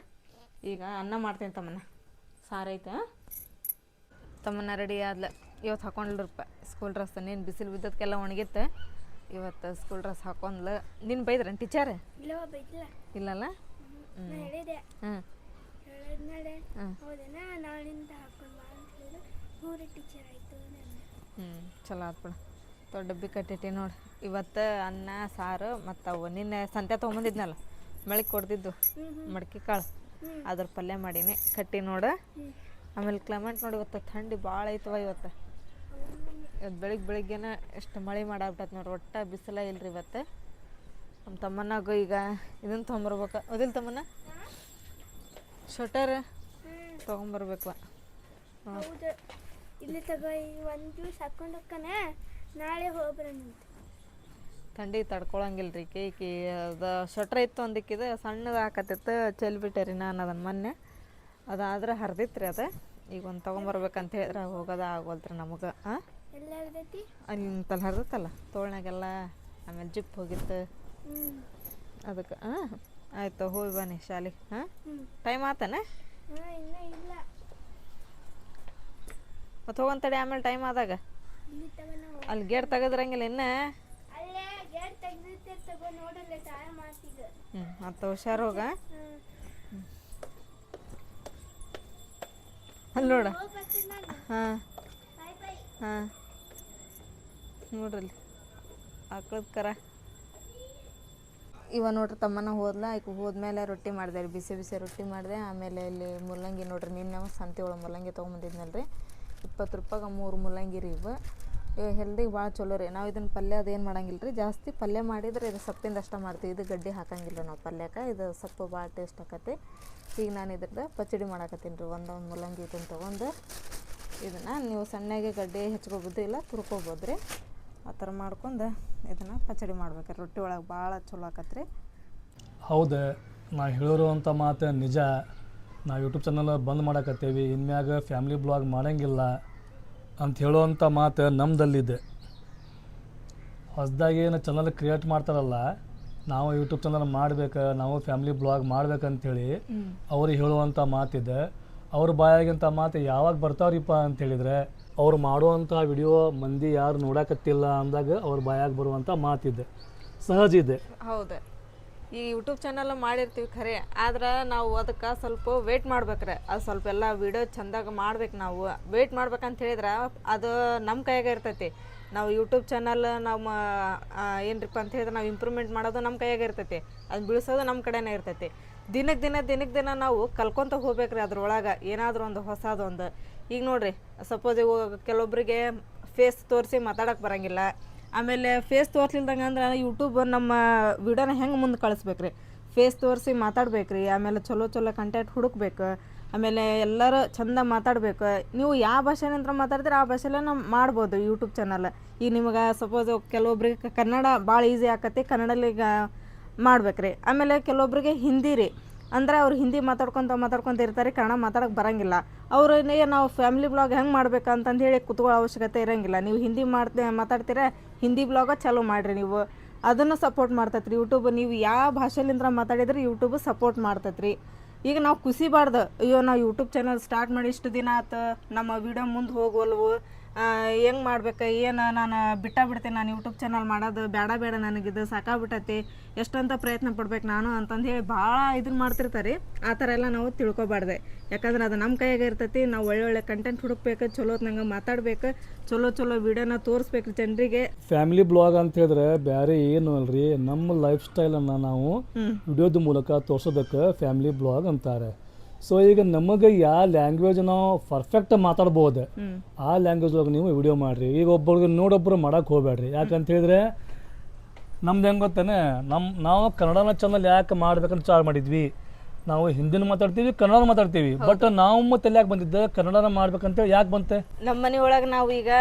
ಈಗ ಅನ್ನ ಮಾಡ್ತೀನಿ ತಮ್ಮನ ಸಾರೈತೆ ತಮ್ಮನ ರೆಡಿ ಆದ್ಲ. ಇವತ್ತು ಹಾಕೊಂಡ್ಲಪ್ಪ ಸ್ಕೂಲ್ ಡ್ರೆಸ್ ನೀನು ಬಿಸಿಲು ಬಿದ್ದದಕ್ಕೆಲ್ಲ ಒಣಗಿತ್ತು. ಇವತ್ತು ಸ್ಕೂಲ್ ಡ್ರೆಸ್ ಹಾಕೊಂಡ್ಲ. ನೀನು ಬೈದ್ರೇನು ಟೀಚರ್ ಇಲ್ಲಲ್ಲ? ನಾ ಹೇಳಿದೆ ಹೇಳಿದ್ಮೇಲೆ. ಹೌದೇನ ನಾಳಿಂದ ಹಾಕೊಂಡು ಬಾ ಅಂತ ಹೇಳಿದ್ರು ಮೂರೇ ಟೀಚರ್ ಆಯಿತು ಹ್ಞೂ ಚಲೋ ಆತ್ ಬಿಡ. ದೊಡ್ಡ ಡಬ್ಬಿ ಕಟ್ಟಿಟ್ಟಿ ನೋಡಿ. ಇವತ್ತು ಅನ್ನ ಸಾರು ಮತ್ತು ಅವು. ನಿನ್ನೆ ಸಂತೆ ತೊಗೊಂಬಂದಿದ್ನಲ್ಲ ಮಳೆ ಕೊಡ್ದಿದ್ದು ಮಡ್ಕಿ ಕಾಳು. ಅದ್ರ ಪಲ್ಯ ಮಾಡೀನಿ. ಕಟ್ಟಿ ನೋಡು. ಆಮೇಲೆ ಕ್ಲೈಮೇಟ್ ನೋಡಿ ಇವತ್ತು ಥಂಡಿ ಭಾಳ ಐತವ ಇವತ್ತು. ಇವತ್ತು ಬೆಳಿಗ್ಗೆ ಬೆಳಿಗ್ಗೆನ ಎಷ್ಟು ಮಳೆ ಮಾಡಾಬಿಟ್ಟತ್ ನೋಡಿ. ಒಟ್ಟ ಬಿಸಿಲ ಇಲ್ರಿ ಇವತ್ತು. ನಮ್ಮ ತಮ್ಮನಾಗ ಈಗ ಇದನ್ನು ತೊಗೊಂಬರ್ಬೇಕು. ಅದಿಲ್ಲ ತಮ್ಮನ? ಸ್ವೆಟರ್ ತೊಗೊಂಬರ್ಬೇಕು ಹೌದು. ಇಲ್ಲಿ ತಗೋ ಒಂದು ಹಾಕೊಂಡು ಹೋಗ್ತಾನ ನಾಳೆ ಹೋಗ್ಬರಂತ ಥಂಡಿ ತಡ್ಕೊಳಂಗಿಲ್ಲ ರೀ ಕೇಕಿ ಅದು ಸ್ವೆಟ್ರ್ ಇತ್ತು ಒಂದಿಕ್ಕಿದ ಸಣ್ಣದು ಹಾಕತ್ತಿತ್ತು ಚೆಲ್ಬಿಟ್ಟೆ ರೀ ನಾನು ಅದನ್ನು ಮೊನ್ನೆ. ಅದಾದ್ರೆ ಹರಿದಿತ್ತು ರೀ ಅದು. ಈಗ ಒಂದು ತೊಗೊಂಬರ್ಬೇಕಂತ ಹೇಳಿದ್ರೆ ಹೋಗೋದ ಆಗೋಲ್ತ್ರಿ ನಮಗೆ. ಹಾಂ ಅಲ್ಲಿ ತಲೆ ಹರಿದತ್ತಲ್ಲ? ತೋಳ್ನಾಗೆಲ್ಲ ಆಮೇಲೆ ಜಿಪ್ ಹೋಗಿತ್ತು. ಅದಕ್ಕೆ ಹಾಂ ಆಯ್ತು ಹೋಗಿ ಬನ್ನಿ ಶಾಲೆ ಹಾಂ? ಟೈಮ್ ಆತನ? ಮತ್ತೆ ಹೋಗಂತಡಿ ಆಮೇಲೆ ಟೈಮ್ ಆದಾಗ. ಅಲ್ಲಿ ಗೇಟ್ ತೆಗೆದ್ರಂಗಿಲ್ಲ ಇನ್ನ? ಹ್ಞೂ ಮತ್ತು ಹುಷಾರು ಹೋಗ. ಅಲ್ಲಿ ನೋಡ. ಹಾಂ. ಹಾಂ. ನೋಡ್ರಲ್ಲಿ ಆಕಳದ ಕರ. ಇವ ನೋಡ್ರಿ ತಮ್ಮನ ಹೋದ್ಲ ಈಗ ಹೋದ್ಮೇಲೆ ರೊಟ್ಟಿ ಮಾಡಿದೆ ರೀ, ಬಿಸಿ ಬಿಸಿ ರೊಟ್ಟಿ ಮಾಡಿದೆ. ಆಮೇಲೆ ಇಲ್ಲಿ ಮುಲ್ಲಂಗಿ ನೋಡ್ರಿ, ನಿನ್ನೆ ಸಂತೆ ಒಳಗೆ ಮುಲ್ಲಂಗಿ ತೊಗೊಂಬಂದಿದ್ನಲ್ಲ ರೀ ಇಪ್ಪತ್ತು ರೂಪಾಯಿಗೆ ಮೂರು ಮುಲ್ಲಂಗಿ ರೀ ಇವು. ಇವು ಹೆಲ್ದಿಗೆ ಭಾಳ ಚಲೋ ರೀ. ನಾವು ಇದನ್ನು ಪಲ್ಯ ಅದೇನು ಮಾಡಂಗಿಲ್ಲ ರೀ ಜಾಸ್ತಿ ಪಲ್ಯ ಮಾಡಿದ್ರೆ ಇದು ಸೊಪ್ಪಿಂದ ಅಷ್ಟ ಮಾಡ್ತೀವಿ. ಇದು ಗಡ್ಡಿ ಹಾಕಂಗಿಲ್ಲ ನಾವು ಪಲ್ಯಕ್ಕೆ ಇದು ಸೊಪ್ಪು ಭಾಳ ಟೇಸ್ಟ್ ಆಕತಿ ಈಗ ನಾನು ಇದ್ರದ್ದು ಪಚಡಿ ಮಾಡಾಕತ್ತೀನಿ ರೀ. ಒಂದೊಂದು ಮುಲ್ಲಂಗಿ ಇದನ್ನು ತೊಗೊಂಡು ಇದನ್ನು ನೀವು ಸಣ್ಣಗೆ ಗಡ್ಡೆ ಹೆಚ್ಕೋಬೋದು ಇಲ್ಲ ತುರ್ಕೋಬೋದು ರೀ ಆ ಥರ ಮಾಡ್ಕೊಂಡು ಇದನ್ನು ಪಚಡಿ ಮಾಡ್ಬೇಕು ರೊಟ್ಟಿ ಒಳಗೆ ಭಾಳ ಚಲೋ ಆಕತ್ರಿ. ಹೌದು ನಾ ಹೇಳಿರುವಂಥ ಮಾತು ನಿಜ. ನಾ ಯೂಟ್ಯೂಬ್ ಚಾನಲ್ ಬಂದ್ ಮಾಡಕತ್ತೇವಿ. ಇನ್ಮ್ಯಾಗ ಫ್ಯಾಮ್ಲಿ ಬ್ಲಾಗ್ ಮಾಡಂಗಿಲ್ಲ ಅಂತ ಹೇಳುವಂಥ ಮಾತು ನಮ್ಮದಲ್ಲಿದೆ ಹೊಸದಾಗಿ ಏನು ಚಾನಲ್ ಕ್ರಿಯೇಟ್ ಮಾಡ್ತಾರಲ್ಲ ನಾವು ಯೂಟ್ಯೂಬ್ ಚಾನಲ್ ಮಾಡ್ಬೇಕು ನಾವು ಫ್ಯಾಮ್ಲಿ ಬ್ಲಾಗ್ ಮಾಡ್ಬೇಕಂತೇಳಿ ಅವ್ರಿಗೆ ಹೇಳುವಂಥ ಮಾತಿದೆ. ಅವ್ರ ಬಾಯಾಗಿಂಥ ಮಾತು ಯಾವಾಗ ಬರ್ತಾವ್ರಿಪ್ಪ ಅಂತ ಹೇಳಿದ್ರೆ ಅವ್ರು ಮಾಡುವಂಥ ವಿಡಿಯೋ ಮಂದಿ ಯಾರು ನೋಡಕತ್ತಿಲ್ಲ ಅಂದಾಗ ಅವ್ರ ಬಾಯಾಗ ಬರುವಂಥ ಮಾತಿದೆ. ಸಹಜ ಇದೆ. ಹೌದು. ಈ ಯೂಟ್ಯೂಬ್ ಚಾನಲ್ ಮಾಡಿರ್ತೀವಿ ಖರೆ, ಆದ್ರೆ ನಾವು ಅದಕ್ಕೆ ಸ್ವಲ್ಪ ವೇಟ್ ಮಾಡ್ಬೇಕ್ರೆ. ಅದು ಸ್ವಲ್ಪ ಎಲ್ಲ ವಿಡಿಯೋ ಚಂದಾಗ ಮಾಡ್ಬೇಕು ನಾವು. ವೇಟ್ ಮಾಡ್ಬೇಕಂತ ಹೇಳಿದ್ರೆ ಅದು ನಮ್ಮ ಕೈಯಾಗ ಇರ್ತೈತಿ. ನಾವು ಯೂಟ್ಯೂಬ್ ಚಾನಲ್ ನಮ್ಮ ಏನ್ರಿಪ್ಪ ಅಂತ ಹೇಳಿದ್ರೆ ನಾವು ಇಂಪ್ರೂವ್ಮೆಂಟ್ ಮಾಡೋದು ನಮ್ಮ ಕೈಯಾಗ ಇರ್ತೈತಿ. ಅದು ಬಿಳಿಸೋದು ನಮ್ಮ ಕಡೆನೇ ಇರ್ತೈತಿ. ದಿನಕ್ಕೆ ದಿನ ದಿನಕ್ಕೆ ದಿನ ನಾವು ಕಲ್ಕೊತ ಹೋಗ್ಬೇಕ್ರಿ ಅದ್ರೊಳಗೆ. ಏನಾದರೂ ಒಂದು ಹೊಸದೊಂದು ಈಗ ನೋಡ್ರಿ ಸಪೋಸ್ ಕೆಲವೊಬ್ಬರಿಗೆ ಫೇಸ್ ತೋರಿಸಿ ಮಾತಾಡಕ್ಕೆ ಬರಂಗಿಲ್ಲ. ಆಮೇಲೆ ಫೇಸ್ ತೋರಿಸಿಲ್ದಂಗೆ ಅಂದ್ರೆ ಯೂಟ್ಯೂಬ್ ನಮ್ಮ ವಿಡಿಯೋನ ಹೆಂಗೆ ಮುಂದೆ ಕಳಿಸ್ಬೇಕ್ರಿ? ಫೇಸ್ ತೋರಿಸಿ ಮಾತಾಡ್ಬೇಕ್ರಿ, ಆಮೇಲೆ ಚಲೋ ಚಲೋ ಕಂಟೆಂಟ್ ಹುಡುಕ್ಬೇಕು, ಆಮೇಲೆ ಎಲ್ಲರೂ ಚಂದ ಮಾತಾಡ್ಬೇಕು. ನೀವು ಯಾವ ಭಾಷೆನಂತ್ರ ಮಾತಾಡಿದ್ರೆ ಆ ಭಾಷೆಲೇ ನಾವು ಮಾಡ್ಬೋದು ಯೂಟ್ಯೂಬ್ ಚಾನಲ್ ಈಗ ನಿಮಗೆ ಸಪೋಸ್ ಕೆಲವೊಬ್ರಿಗೆ ಕನ್ನಡ ಭಾಳ ಈಸಿ ಆಕತಿ, ಕನ್ನಡಲ್ಲಿ ಈಗ ಮಾಡ್ಬೇಕ್ರಿ. ಆಮೇಲೆ ಕೆಲವೊಬ್ರಿಗೆ ಹಿಂದಿ ರೀ. ಅಂದ್ರೆ ಅವ್ರು ಹಿಂದಿ ಮಾತಾಡ್ಕೊತ ಮಾತಾಡ್ಕೊತ ಇರ್ತಾರೆ ಕನ್ನಡ ಮಾತಾಡೋಕೆ ಬರಂಗಿಲ್ಲ. ಅವ್ರನ್ನೇ ನಾವು ಫ್ಯಾಮಿಲಿ ಬ್ಲಾಗ್ ಹೆಂಗೆ ಮಾಡ್ಬೇಕು ಅಂತಂದು ಹೇಳಿ ಕುತ್ಕೊಳ್ಳೋ ಅವಶ್ಯಕತೆ ಇರೋಂಗಿಲ್ಲ. ನೀವು ಹಿಂದಿ ಮಾಡ್ತೆ, ಮಾತಾಡ್ತೀರಾ, ಹಿಂದಿ ಬ್ಲಾಗ ಚಾಲೂ ಮಾಡಿರಿ ನೀವು. ಅದನ್ನು ಸಪೋರ್ಟ್ ಮಾಡ್ತೈತ್ರಿ. ಯೂಟ್ಯೂಬ್ ನೀವು ಯಾವ ಭಾಷೆಲಿಂದ ಮಾತಾಡಿದ್ರೆ ಯೂಟ್ಯೂಬ್ ಸಪೋರ್ಟ್ ಮಾಡ್ತೈತ್ರಿ. ಈಗ ನಾವು ಖುಷಿಬಾರ್ದು ಅಯ್ಯೋ ನಾವು ಯೂಟ್ಯೂಬ್ ಚಾನಲ್ ಸ್ಟಾರ್ಟ್ ಮಾಡಿ ಇಷ್ಟು ದಿನ ಆತು, ನಮ್ಮ ವಿಡಿಯೋ ಮುಂದೆ ಹೋಗೋಲ್ವು. ಹೆಂಗೆ ಮಾಡ್ಬೇಕು? ಏನು ನಾನು ಬಿಟ್ಟ ಬಿಡ್ತೀನಿ ನಾನು ಯೂಟ್ಯೂಬ್ ಚಾನಲ್ ಮಾಡೋದು. ಬೇಡ ಬೇಡ ನನಗಿದು. ಸಾಕಾಗ್ಬಿಟ್ಟೈತಿ ಎಷ್ಟಂತ ಪ್ರಯತ್ನ ಪಡ್ಬೇಕು ನಾನು ಅಂತಂದು ಹೇಳಿ ಭಾಳ ಇದನ್ನ ಮಾಡ್ತಿರ್ತಾರೆ. ಆ ಥರ ಎಲ್ಲ ನಾವು ತಿಳ್ಕೊಬಾರ್ದೆ. ಯಾಕಂದ್ರೆ ಅದು ನಮ್ಮ ಕೈಯಾಗೆ ಇರ್ತೈತಿ. ನಾವು ಒಳ್ಳೊಳ್ಳೆ ಕಂಟೆಂಟ್ ಹುಡುಕ್ಬೇಕು ಚಲೋ ನಂಗೆ ಮಾತಾಡ್ಬೇಕು ಚಲೋ ಚಲೋ ವಿಡಿಯೋನ ತೋರಿಸ್ಬೇಕು ಜನರಿಗೆ. ಫ್ಯಾಮಿಲಿ ಬ್ಲಾಗ್ ಅಂತ ಹೇಳಿದ್ರೆ ಬೇರೆ ಏನು ಅಲ್ರಿ. ನಮ್ಮ ಲೈಫ್ ಸ್ಟೈಲನ್ನು ನಾವು ವಿಡಿಯೋದ ಮೂಲಕ ತೋರ್ಸೋದಕ್ಕೆ ಫ್ಯಾಮಿಲಿ ಬ್ಲಾಗ್ ಅಂತಾರೆ. ಸೊ ಈಗ ನಮಗೆ ಯಾವ ಲ್ಯಾಂಗ್ವೇಜ್ ನಾವು ಪರ್ಫೆಕ್ಟ್ ಮಾತಾಡ್ಬೋದು. ಆ ಲ್ಯಾಂಗ್ವೇಜ್ ಒಳಗೆ ನೀವು ವಿಡಿಯೋ ಮಾಡಿರಿ. ಈಗ ಒಬ್ಬರಿಗೆ ನೋಡೊಬ್ಬರು ಮಾಡಕ್ಕೆ ಹೋಗ್ಬೇಡ್ರಿ. ಯಾಕಂತ ಹೇಳಿದ್ರೆ ನಮ್ದು ಹೆಂಗೆ ಗೊತ್ತೇನೆ? ನಮ್ಮ ನಾವು ಕನ್ನಡನ ಚಾನಲ್ ಯಾಕೆ ಮಾಡ್ಬೇಕಂತ ಚಾಲು ಮಾಡಿದ್ವಿ. ನಾವು ಹಿಂದಿನ ಮಾತಾಡ್ತೀವಿ ಕನ್ನಡ ಮಾತಾಡ್ತೀವಿ. ಬಟ್ ನಾವು ತಲೆ ಯಾಕೆ ಬಂದಿದ್ದೆ ಕನ್ನಡನ ಮಾಡ್ಬೇಕಂತೇಳಿ ಯಾಕೆ ಬಂತೆ? ನಮ್ಮ ಮನೆ ಒಳಗೆ ನಾವು ಈಗ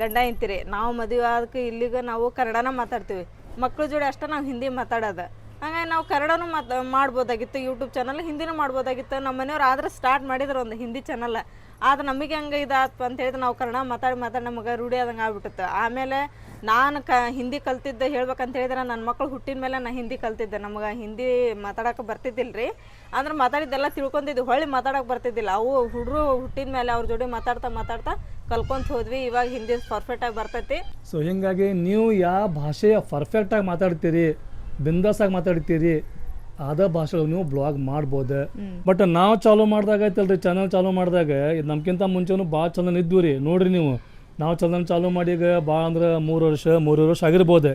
ಗಂಡ ಇಂತೀರಿ ನಾವು ಮದುವೆ ಆದಕ್ಕೆ ಇಲ್ಲಿಗ ನಾವು ಕನ್ನಡನ ಮಾತಾಡ್ತೀವಿ. ಮಕ್ಳ ಜೋಡಿ ಅಷ್ಟೇ ನಾವು ಹಿಂದಿ ಮಾತಾಡೋದು. ಹಂಗಾಗಿ ನಾವು ಕನ್ನಡನೂ ಮಾತು ಮಾಡ್ಬೋದಾಗಿತ್ತು ಯೂಟ್ಯೂಬ್ ಚಾನಲ್ ಹಿಂದಿನೂ ಮಾಡ್ಬೋದಾಗಿತ್ತು. ನಮ್ಮ ಮನೆಯವ್ರು ಆದ್ರೆ ಸ್ಟಾರ್ಟ್ ಮಾಡಿದ್ರು ಒಂದು ಹಿಂದಿ ಚಾನಲ್ ಆದ್ರೆ ನಮಗೆ ಹಂಗೆ ಇದಾತಪ್ಪ ಅಂತ ಹೇಳಿದ್ರೆ ನಾವು ಕನ್ನಡ ಮಾತಾಡಿ ಮಾತಾಡಿ ನಮಗೆ ರೂಢಿ ಆದಂಗೆ ಆಗ್ಬಿಟ್ಟಿತ್ತು. ಆಮೇಲೆ ನಾನು ಕ ಹಿಂದಿ ಕಲ್ತಿದ್ದೆ ಹೇಳ್ಬೇಕಂತ ಹೇಳಿದ್ರೆ ನನ್ನ ಮಕ್ಕಳು ಹುಟ್ಟಿದ ಮೇಲೆ ನಾನು ಹಿಂದಿ ಕಲ್ತಿದ್ದೆ. ನಮಗೆ ಹಿಂದಿ ಮಾತಾಡೋಕೆ ಬರ್ತಿದ್ದಿಲ್ಲ ರೀ ಅಂದ್ರೆ ಮಾತಾಡಿದ್ದೆಲ್ಲ ತಿಳ್ಕೊಂಡಿದ್ದು ಹೊಳ್ಳಿ ಮಾತಾಡೋಕೆ ಬರ್ತಿದ್ದಿಲ್ಲ. ಅವು ಹುಡುಗರು ಹುಟ್ಟಿದ ಮೇಲೆ ಅವ್ರ ಜೋಡಿ ಮಾತಾಡ್ತಾ ಮಾತಾಡ್ತಾ ಕಲ್ಕೊಂತ ಹೋದ್ವಿ. ಇವಾಗ ಹಿಂದಿ ಪರ್ಫೆಕ್ಟಾಗಿ ಬರ್ತೈತಿ. ಸೊ ಹೀಗಾಗಿ ನೀವು ಯಾವ ಭಾಷೆಯ ಪರ್ಫೆಕ್ಟಾಗಿ ಮಾತಾಡ್ತೀರಿ? ಬಿಂದಾಸಾಗಿ ಮಾತಾಡ್ತೀರಿ ಅದ ಭಾಷೆ ನೀವು ಬ್ಲಾಗ್ ಮಾಡ್ಬೋದು. ಬಟ್ ನಾವು ಚಾಲೂ ಮಾಡಿದಾಗ ಐತಲ್ರಿ ಚಾನಲ್ ಚಾಲೂ ಮಾಡಿದಾಗ ಇದು ನಮ್ಗಿಂತ ಮುಂಚೆನೂ ಭಾಳ ಚಂದನ್ ಇದ್ವು ರೀ ನೋಡ್ರಿ ನೀವು ನಾವು ಚಂದನ ಚಾಲೂ ಮಾಡಿ ಈಗ ಭಾಳ ಅಂದ್ರೆ ಮೂರು ವರ್ಷ ಮೂರು ವರ್ಷ ಆಗಿರ್ಬೋದು.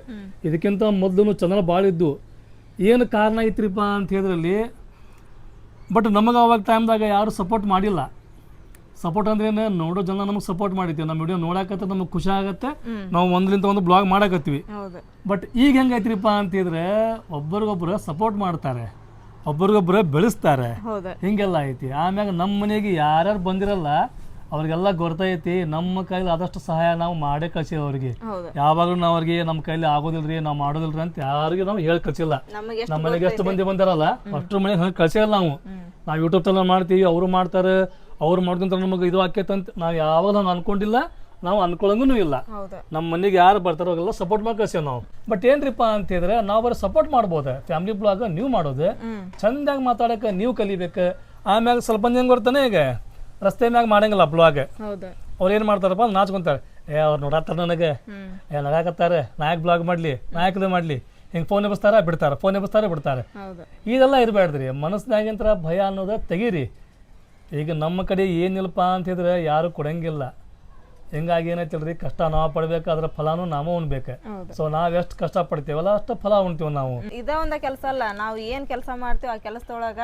ಇದಕ್ಕಿಂತ ಮೊದಲು ಚಂದನ ಭಾಳ ಇದ್ದು. ಏನು ಕಾರಣ ಐತ್ರಿಪ್ಪ ಅಂತ ಹೇಳಿದ್ರಲ್ಲಿ ಬಟ್ ನಮಗೆ ಅವಾಗ ಟೈಮ್ದಾಗ ಯಾರು ಸಪೋರ್ಟ್ ಮಾಡಿಲ್ಲ. ಸಪೋರ್ಟ್ ಅಂದ್ರೆ ಏನು? ನೋಡೋ ಜನ ನಮಗೆ ಸಪೋರ್ಟ್ ಮಾಡಿದ್ವಿ. ನಮ್ಮ ವಿಡಿಯೋ ನೋಡಾಕತ್ತ ನಮಗೆ ಖುಷಿ ಆಗತ್ತೆ. ನಾವು ಒಂದ್ರಿಂದ ಒಂದು ಬ್ಲಾಗ್ ಮಾಡಕತ್ತೀವಿ. ಬಟ್ ಈಗ ಹೆಂಗೈತ್ರಿಪ್ಪ ಅಂತಿದ್ರೆ ಒಬ್ರಿಗೊಬ್ರು ಸಪೋರ್ಟ್ ಮಾಡ್ತಾರೆ. ಒಬ್ರಿಗೊಬ್ರು ಬೆಳೆಸ್ತಾರೆ. ಹಿಂಗೆಲ್ಲ ಐತಿ. ಆಮ್ಯಾಗ ನಮ್ಮ ಮನೆಗೆ ಯಾರ್ಯಾರು ಬಂದಿರಲ್ಲ ಅವ್ರಿಗೆಲ್ಲ ಗೊತ್ತೈತಿ ನಮ್ಮ ಕೈಲಿ ಆದಷ್ಟು ಸಹಾಯ ನಾವು ಮಾಡೇ ಕಳ್ಸಿವಿ ಅವ್ರಿಗೆ. ಯಾವಾಗಲೂ ನಾವು ಅವ್ರಿಗೆ ನಮ್ಮ ಕೈಲಿ ಆಗೋದಿಲ್ರಿ ನಾವು ಮಾಡೋದಿಲ್ರಿ ಅಂತ ಯಾರಿಗೂ ನಾವು ಹೇಳಿ ಕಳ್ಸಿಲ್ಲ. ನಮ್ಮ ಮನೆಗೆ ಎಷ್ಟು ಮಂದಿ ಬಂದಾರಲ್ಲ ಅಷ್ಟು ಮನೆಗೆ ಹಂಗೆ ಕಳ್ಸಿಲ್ಲ ನಾವು. ನಾವು ಯೂಟ್ಯೂಬ್ ಚಾನಲ್ ಮಾಡ್ತೀವಿ ಅವರು ಮಾಡ್ತಾರೆ. ಅವ್ರು ಮಾಡ್ಕೊಂತ ನಮಗೆ ಇದು ಆಕೈತಂತ ಅಂತ ನಾವು ಯಾವಾಗ ನಾನು ಅನ್ಕೊಂಡಿಲ್ಲ ನಾವು ಅನ್ಕೊಳಂಗೂ ಇಲ್ಲ. ನಮ್ಮ ಮನೆಗೆ ಯಾರು ಬರ್ತಾರೋ ಅವಾಗೆಲ್ಲ ಸಪೋರ್ಟ್ ಮಾಡಿ ಕಳ್ಸೇವ್ ನಾವು. ಬಟ್ ಏನ್ರಿಪ್ಪ ಅಂತ ಹೇಳಿದ್ರೆ ನಾವು ಅವ್ರ ಸಪೋರ್ಟ್ ಮಾಡ್ಬೋದು? ಫ್ಯಾಮಿಲಿ ಬ್ಲಾಗ್ ನೀವು ಮಾಡೋದು. ಚಂದಾಗಿ ಮಾತಾಡಕ್ಕೆ ನೀವು ಕಲಿಬೇಕು. ಆಮ್ಯಾಗ ಸ್ವಲ್ಪ ಮಂದಿ ಹೆಂಗೆ ಬರ್ತಾನೆ ಈಗ? ರಸ್ತೆ ಮ್ಯಾಗ ಮಾಡಂಗಿಲ್ಲ ಬ್ಲಾಗ್ ಅವ್ರು ಏನು ಮಾಡ್ತಾರಪ್ಪ? ನಾಚ್ಕೊಂತಾರೆ ಏ ಅವ್ರು ನೋಡತ್ತಾರ ನನಗೆ. ಏ ನಗಾಕತ್ತಾರೆ. ನಾಯಕ್ ಬ್ಲಾಗ್ ಮಾಡಲಿ ನಾಯಕದು ಮಾಡಲಿ. ಹಿಂಗೆ ಫೋನ್ ಎಬ್ಬಿಸ್ತಾರ ಬಿಡ್ತಾರೆ. ಫೋನ್ ಎಬ್ಬಿಸ್ತಾರ ಬಿಡ್ತಾರೆ. ಇದೆಲ್ಲ ಇರಬೇಡ್ರಿ ಮನಸ್ಸಿನಾಗಿಂತರ ಭಯ ಅನ್ನೋದು ತೆಗೀರಿ. ಈಗ ನಮ್ಮ ಕಡೆ ಏನಿಲ್ಲಪ್ಪ ಅಂತಿದ್ರೆ ಯಾರು ಕೊಡಂಗಿಲ್ಲ. ಹಿಂಗಾಗಿ ಏನೈತಿಲ್ರಿ ಕಷ್ಟ ನಾವು ಪಡ್ಬೇಕು ಅದ್ರ ಫಲಾನು ನಾವು ಉಣ್ಬೇಕು. ಸೊ ನಾವ್ ಎಷ್ಟು ಕಷ್ಟ ಪಡ್ತೀವಲ್ಲ ಅಷ್ಟು ಫಲ ಉಣ್ತೀವಿ ನಾವು. ಇದ ಒಂದ ಕೆಲಸ ಅಲ್ಲ ನಾವು ಏನು ಕೆಲಸ ಮಾಡ್ತೀವಿ ಆ ಕೆಲಸದೊಳಗ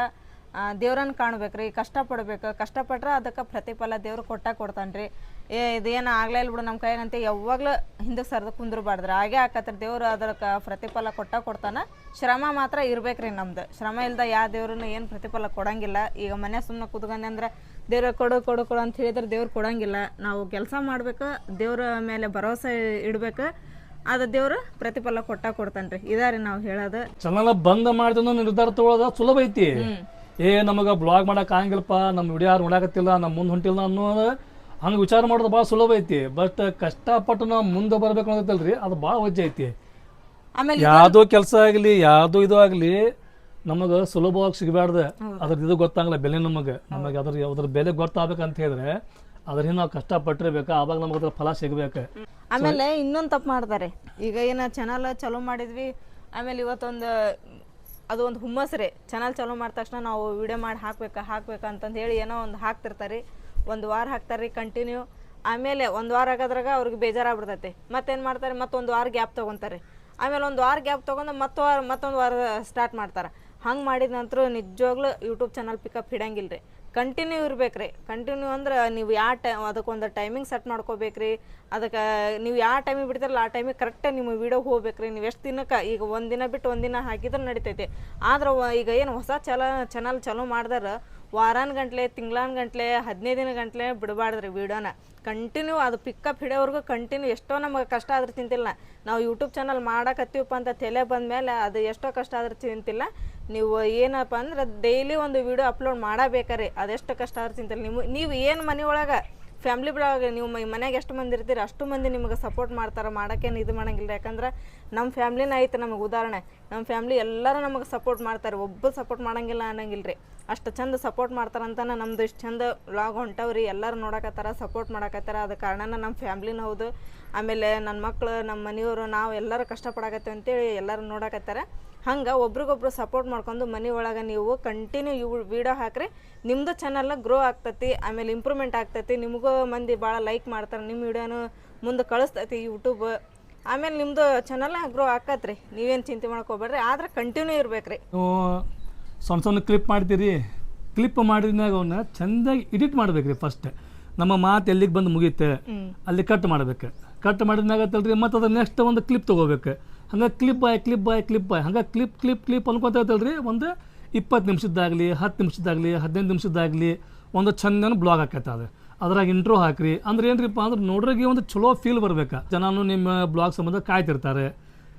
ದೇವ್ರನ್ನ ಕಾಣ್ಬೇಕ್ರಿ ಕಷ್ಟಪಡ್ಬೇಕು ಕಷ್ಟಪಟ್ರೆ ಅದಕ್ಕೆ ಪ್ರತಿಫಲ ದೇವ್ರು ಕೊಟ್ಟ ಕೊಡ್ತಾನ್ರಿ. ಏ ಇದೇನು ಆಗ್ಲೇ ಇಲ್ಲ ಬಿಡು ನಮ್ಮ ಕೈಗಂತೆ ಯಾವಾಗಲೂ ಹಿಂದಕ್ಕೆ ಸರ್ದು ಕುಂದ್ರಬಾರ್ದ್ರೆ ಹಾಗೆ ಆಕತ್ರಿ ದೇವ್ರು ಅದಕ್ಕೆ ಪ್ರತಿಫಲ ಕೊಟ್ಟ ಕೊಡ್ತಾನೆ. ಶ್ರಮ ಮಾತ್ರ ಇರ್ಬೇಕ್ರಿ ನಮ್ದು. ಶ್ರಮ ಇಲ್ದ ಯಾವ ದೇವ್ರನ್ನ ಏನು ಪ್ರತಿಫಲ ಕೊಡಂಗಿಲ್ಲ. ಈಗ ಮನೆ ಸುಮ್ಮನೆ ಕೂತ್ಕೊಂಡೆ ಅಂದ್ರೆ ದೇವ್ರ ಕೊಡು ಕೊಡು ಕೊಡು ಅಂತ ಹೇಳಿದ್ರೆ ದೇವ್ರು ಕೊಡಂಗಿಲ್ಲ. ನಾವು ಕೆಲಸ ಮಾಡ್ಬೇಕು ದೇವ್ರ ಮೇಲೆ ಭರವಸೆ ಇಡ್ಬೇಕು. ಅದು ದೇವ್ರು ಪ್ರತಿಫಲ ಕೊಟ್ಟ ಕೊಡ್ತಾನ್ರಿ ಇದಾರಿ ನಾವು ಹೇಳೋದು. ಚಾನಲ್ ಬಂದ್ ಮಾಡಿದ ನಿರ್ಧಾರ ತಗೊಳ್ಳೋದ ಸುಲಭ ಐತಿ. ಏ ನಮಗ ಬ್ಲಾಗ್ ಮಾಡಕ್ ಆಗಂಗಿಲ್ಲಪ್ಪ. ನಮ್ಮ ವಿಡಿಯೋ ಯಾರು ನೋಡಕತ್ತಿಲ್ಲ ನಮ್ಮ ಮುಂದೆ ಹೊಂಟಿಲ್ಲ ಅನ್ನೋದು ಹಂಗೆ ವಿಚಾರ ಮಾಡೋದು ಭಾಳ ಸುಲಭ ಐತಿ. ಬಟ್ ಕಷ್ಟಪಟ್ಟು ನಾವು ಮುಂದೆ ಬರ್ಬೇಕು ಅನ್ನೋದಲ್ರಿ ಅದು ಭಾಳ ವಜ್ಜೆ ಐತಿ. ಆಮೇಲೆ ಯಾವುದೋ ಕೆಲಸ ಆಗಲಿ ಯಾವುದೋ ಇದು ಆಗಲಿ ನಮಗೆ ಸುಲಭವಾಗಿ ಸಿಗಬಾರ್ದು ಅದ್ರ ಇದು ಗೊತ್ತಾಗಲ್ಲ ಬೆಲೆ ನಮಗೆ. ನಮಗೆ ಅದ್ರ ಅದ್ರ ಬೆಲೆ ಗೊತ್ತಾಗಬೇಕಂತ ಹೇಳಿದ್ರೆ ಅದರಿಂದ ನಾವು ಕಷ್ಟಪಟ್ಟಿರ್ಬೇಕು ಆವಾಗ ನಮಗೆ ಅದ್ರ ಫಲ ಸಿಗಬೇಕು. ಆಮೇಲೆ ಇನ್ನೊಂದು ತಪ್ಪು ಮಾಡ್ತಾರೆ. ಈಗ ಏನ ಚಾನಲ್ ಚಲೋ ಮಾಡಿದ್ವಿ ಆಮೇಲೆ ಇವತ್ತೊಂದು ಅದು ಒಂದು ಹುಮ್ಮಸ್ರೆ ಚಾನಲ್ ಚಲೋ ಮಾಡಿದ ತಕ್ಷಣ ನಾವು ವಿಡಿಯೋ ಮಾಡಿ ಹಾಕ್ಬೇಕು ಹಾಕ್ಬೇಕು ಅಂತಂದು ಹೇಳಿ ಏನೋ ಒಂದು ಹಾಕ್ತಿರ್ತಾರೆ. ಒಂದು ವಾರ ಹಾಕ್ತಾರೆ ಕಂಟಿನ್ಯೂ ಆಮೇಲೆ ಒಂದು ವಾರ ಆಗೋದ್ರಾಗ ಅವ್ರಿಗೆ ಬೇಜಾರಾಗ್ಬಿಡ್ತೈತೆ. ಮತ್ತೇನು ಮಾಡ್ತಾರೆ? ಮತ್ತೊಂದು ವಾರ ಗ್ಯಾಪ್ ತೊಗೊತಾರೆ. ಆಮೇಲೆ ಒಂದು ವಾರ ಗ್ಯಾಪ್ ತೊಗೊಂಡು ಮತ್ತೆ ವಾರ, ಮತ್ತೊಂದು ವಾರ ಸ್ಟಾರ್ಟ್ ಮಾಡ್ತಾರೆ. ಹಂಗೆ ಮಾಡಿದ ನಂತರ ನಿಜವಾಗ್ಲೂ ಯೂಟ್ಯೂಬ್ ಚಾನಲ್ ಪಿಕಪ್ ಹಿಡಂಗಿಲ್ಲ ರೀ ಕಂಟಿನ್ಯೂ ಇರ್ಬೇಕು ರೀ ಕಂಟಿನ್ಯೂ ಅಂದ್ರೆ ನೀವು ಯಾವ ಟೈ, ಅದಕ್ಕೊಂದು ಟೈಮಿಂಗ್ ಸೆಟ್ ಮಾಡ್ಕೋಬೇಕ್ರಿ. ಅದಕ್ಕೆ, ನೀವು ಯಾವ ಟೈಮಿಗೆ ಬಿಡ್ತಾರಲ್ಲ ಆ ಟೈಮಿಗೆ ಕರೆಕ್ಟಾಗಿ ನಿಮ್ಮ ವಿಡಿಯೋ ಹೋಗ್ಬೇಕ್ರಿ. ನೀವು ಎಷ್ಟು ದಿನಕ್ಕೆ, ಈಗ ಒಂದು ದಿನ ಬಿಟ್ಟು ಒಂದು ದಿನ ಹಾಕಿದ್ರೆ ನಡಿತೈತೆ. ಆದ್ರೆ ಈಗ ಏನು ಹೊಸ ಚಲ ಚಾನಲ್ ಚಾಲೂ ಮಾಡ್ದಾರ ವಾರಾನ್ ಗಂಟ್ಲೆ, ತಿಂಗ್ಳಾನ್ ಗಂಟ್ಲೆ, ಹದಿನೈದು ದಿನ ಗಂಟ್ಲೆ ಬಿಡಬಾರ್ದ್ರಿ ವಿಡಿಯೋನ ಕಂಟಿನ್ಯೂ ಅದು ಪಿಕಪ್ ಹಿಡಿಯೋವರೆಗೂ ಕಂಟಿನ್ಯೂ ಎಷ್ಟೋ ನಮಗೆ ಕಷ್ಟ ಆದ್ರೆ ತಿಂತಿಲ್ಲ. ನಾವು ಯೂಟ್ಯೂಬ್ ಚಾನಲ್ ಮಾಡಕತ್ತೀವಪ್ಪ ಅಂತ ತಲೆ ಬಂದಮೇಲೆ ಅದು ಎಷ್ಟೋ ಕಷ್ಟ ಆದ್ರೆ ತಿಂತಿಲ್ಲ. ನೀವು ಏನಪ್ಪ ಅಂದ್ರೆ ಡೈಲಿ ಒಂದು ವಿಡಿಯೋ ಅಪ್ಲೋಡ್ ಮಾಡಬೇಕಾರೆ ಅದೆಷ್ಟು ಕಷ್ಟ ಆದ್ರೆ ತಿಂತಿಲ್ಲ. ನೀವು ನೀವು ಏನು ಮನೆ ಒಳಗೆ ಫ್ಯಾಮ್ಲಿ ಬಿಡೋಗ ನೀವು ಮನೆಗೆ ಎಷ್ಟು ಮಂದಿ ಇರ್ತೀರಿ, ಅಷ್ಟು ಮಂದಿ ನಿಮಗೆ ಸಪೋರ್ಟ್ ಮಾಡ್ತಾರೆ, ಮಾಡೋಕ್ಕೇನು ಇದು ಮಾಡೋಂಗಿಲ್ಲ ಯಾಕಂದ್ರೆ ನಮ್ಮ ಫ್ಯಾಮ್ಲಿನ ಐತೆ ನಮಗೆ ಉದಾಹರಣೆ. ನಮ್ಮ ಫ್ಯಾಮ್ಲಿ ಎಲ್ಲರೂ ನಮಗೆ ಸಪೋರ್ಟ್ ಮಾಡ್ತಾರೆ ಒಬ್ಬರು ಸಪೋರ್ಟ್ ಮಾಡೋಂಗಿಲ್ಲ ಅನ್ನೋಂಗಿಲ್ಲ ರೀ ಅಷ್ಟು ಚಂದ ಸಪೋರ್ಟ್ ಮಾಡ್ತಾರಂತಾನೆ ನಮ್ದು ಇಷ್ಟು ಚಂದ ವ್ಲಾಗ್ ಹೊಂಟವ್ರಿ. ಎಲ್ಲರೂ ನೋಡಕತ್ತಾರ ಸಪೋರ್ಟ್ ಮಾಡಕತ್ತಾರ. ಅದ ಕಾರಣನ ನಮ್ಮ ಫ್ಯಾಮ್ಲಿನ ಹೌದು. ಆಮೇಲೆ ನನ್ನ ಮಕ್ಕಳು ನಮ್ಮ ಮನೆಯವರು, ನಾವು ಎಲ್ಲರೂ ಕಷ್ಟಪಡಕತ್ತೇವೆ ಅಂತೇಳಿ ಎಲ್ಲರೂ ನೋಡಕತ್ತಾರ. ಹಂಗೆ ಒಬ್ರಿಗೊಬ್ರು ಸಪೋರ್ಟ್ ಮಾಡ್ಕೊಂಡು ಮನೆ ಒಳಗೆ ನೀವು ಕಂಟಿನ್ಯೂ ಇವು ವಿಡಿಯೋ ಹಾಕ್ರಿ. ನಿಮ್ಮದು ಚಾನಲ್ ಗ್ರೋ ಆಗ್ತೈತಿ, ಆಮೇಲೆ ಇಂಪ್ರೂವ್ಮೆಂಟ್ ಆಗ್ತೈತಿ. ನಿಮಗೂ ಮಂದಿ ಭಾಳ ಲೈಕ್ ಮಾಡ್ತಾರೆ. ನಿಮ್ಮ ವಿಡಿಯೋನು ಮುಂದೆ ಕಳಿಸ್ತೈತಿ ಯೂಟ್ಯೂಬ್ ಆಮೇಲೆ ನಿಮ್ಮದು ಚಾನಲ್ ಗ್ರೋ ಆಕತ್ರಿ. ನೀವೇನು ಚಿಂತೆ ಮಾಡ್ಕೋಬೇಡ್ರಿ ಆದ್ರೆ ಕಂಟಿನ್ಯೂ ಇರ್ಬೇಕು ನೀವು ಸಣ್ಣ ಸಣ್ಣ ಕ್ಲಿಪ್ ಮಾಡ್ತೀರಿ. ಕ್ಲಿಪ್ ಮಾಡಿದ್ಮ್ಯಾಗ ಅವನ್ನ ಚೆಂದಾಗಿ ಎಡಿಟ್ ಮಾಡ್ಬೇಕ್ರಿ ಫಸ್ಟ್ ನಮ್ಮ ಮಾತು ಎಲ್ಲಿಗೆ ಬಂದು ಮುಗೀತೆ ಅಲ್ಲಿ ಕಟ್ ಮಾಡ್ಬೇಕು. ಕಟ್ ಮಾಡಿದಾಗತ್ತಲ್ರಿ ಮತ್ತೆ ಅದ್ರ ನೆಕ್ಸ್ಟ್ ಒಂದು ಕ್ಲಿಪ್ ತೊಗೋಬೇಕು. ಹಂಗೆ ಕ್ಲಿಪ್ ಬಾಯ್ ಕ್ಲಿಪ್ ಬಾಯ್ ಕ್ಲಿಪ್ ಬಾಯ್ ಹಂಗೆ ಕ್ಲಿಪ್ ಕ್ಲಿಪ್ ಕ್ಲಿಪ್ ಅನ್ಕೊತ ಐತಲ್ರಿ ಒಂದು ಇಪ್ಪತ್ತು ನಿಮಿಷದ್ದಾಗಲಿ ಹತ್ತು ನಿಮಿಷದ್ದಾಗಲಿ ಹದಿನೈದು ನಿಮಿಷದ್ದಾಗಲಿ ಒಂದು ಚಂದನ ಬ್ಲಾಗ್ ಆಕೈತೆ ಅದು. ಅದ್ರಾಗ ಇಂಟ್ರೋ ಹಾಕ್ರಿ. ಅಂದ್ರೆ ಏನ್ರಿಪ್ಪ ಅಂದ್ರೆ ನೋಡ್ರಿಗೆ ಒಂದು ಚಲೋ ಫೀಲ್ ಬರ್ಬೇಕು. ಜನನು ನಿಮ್ಮ ಬ್ಲಾಗ್ ಸಂಬಂಧ ಕಾಯ್ತಿರ್ತಾರೆ.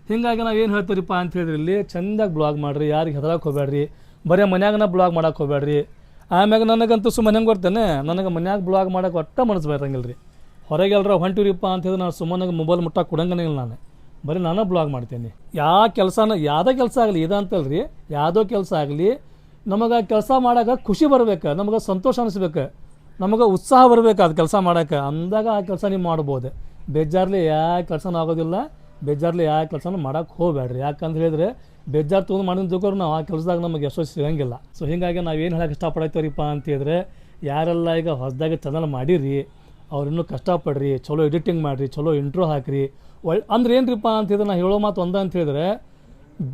ಹಿಂಗಾಗಿ ನಾವು ಏನು ಹೇಳ್ತೀರಿಪ್ಪ ಅಂತ ಹೇಳಿದ್ರಿ ಇಲ್ಲಿ ಚಂದಾಗಿ ಬ್ಲಾಗ್ ಮಾಡ್ರಿ ಯಾರಿಗೆ ಹೆದರಕ್ಕೆ ಹೋಗ್ಬೇಡ್ರಿ. ಬರೀ ಮನ್ಯಾಗನ ಬ್ಲಾಗ್ ಮಾಡಕ್ಕೆ ಹೋಗ್ಬೇಡ್ರಿ. ಆಮ್ಯಾಗ ನನಗಂತೂ ಸುಮ್ಮನೆ ಹೆಂಗೆ ಬರ್ತೇನೆ ನನಗೆ ಮನ್ಯಾಗ ಬ್ಲಾಗ್ ಮಾಡಕ್ಕೆ ಒಟ್ಟ ಮನಸ್ಸು ಬರಂಗಿಲ್ಲ ರೀ ಹೊರಗೆ ಎಲ್ಲರ ಹೊಂಟಿರಿಪ್ಪ ಅಂತ ನಾನು ಸುಮ್ಮನೆ ಮೊಬೈಲ್ ಮುಟ್ಟಕ್ಕೆ ಕೊಡಂಗನೇ ಇಲ್ಲ ನಾನು. ಬರೀ ನಾನು ಬ್ಲಾಗ್ ಮಾಡ್ತೀನಿ. ಯಾವ ಕೆಲಸನ, ಯಾವುದೇ ಕೆಲಸ ಆಗಲಿ ಇದಂತಲ್ರಿ ಯಾವುದೋ ಕೆಲಸ ಆಗಲಿ, ನಮಗೆ ಕೆಲಸ ಮಾಡಾಕ ಖುಷಿ ಬರ್ಬೇಕು, ನಮಗೆ ಸಂತೋಷ ಅನಿಸ್ಬೇಕು, ನಮಗೆ ಉತ್ಸಾಹ ಬರಬೇಕು ಅದು ಕೆಲಸ ಮಾಡೋಕೆ. ಅಂದಾಗ ಆ ಕೆಲಸ ನೀವು ಮಾಡ್ಬೋದು. ಬೇಜಾರ್ಲಿ ಯಾವ ಕೆಲಸನೂ ಆಗೋದಿಲ್ಲ, ಬೇಜಾರ್ಲಿ ಯಾವ ಕೆಲಸನೂ ಮಾಡೋಕ್ಕೆ ಹೋಗ್ಬೇಡ್ರಿ. ಯಾಕಂತ ಹೇಳಿದ್ರೆ ಬೇಜಾರು ತೊಗೊಂಡು ಮಾಡಿದ ತಿಳ್ಕೊರು ನಾವು ಆ ಕೆಲಸದಾಗ ನಮಗೆ ಯಶಸ್ಸು ಸಿಗಂಗಿಲ್ಲ. ಸೊ ಹೀಗಾಗಿ ನಾವು ಏನು ಹೇಳಕ್ಕೆ ಇಷ್ಟಪಡ್ತೀವ್ರಿಪ್ಪ ಅಂತ ಹೇಳಿದ್ರೆ ಯಾರೆಲ್ಲ ಈಗ ಹೊಸದಾಗಿ ಚಾನಲ್ ಮಾಡಿರಿ ಅವ್ರಿನ್ನೂ ಕಷ್ಟಪಡ್ರಿ, ಚಲೋ ಎಡಿಟಿಂಗ್ ಮಾಡಿರಿ, ಚಲೋ ಇಂಟ್ರೋ ಹಾಕಿರಿ, ಒಳ್ ಅಂದ್ರೆ ಏನ್ರಿಪ್ಪ ಅಂತಿದ್ರೆ ನಾ ಹೇಳೋ ಮಾತು ಒಂದ ಅಂತ ಹೇಳಿದ್ರೆ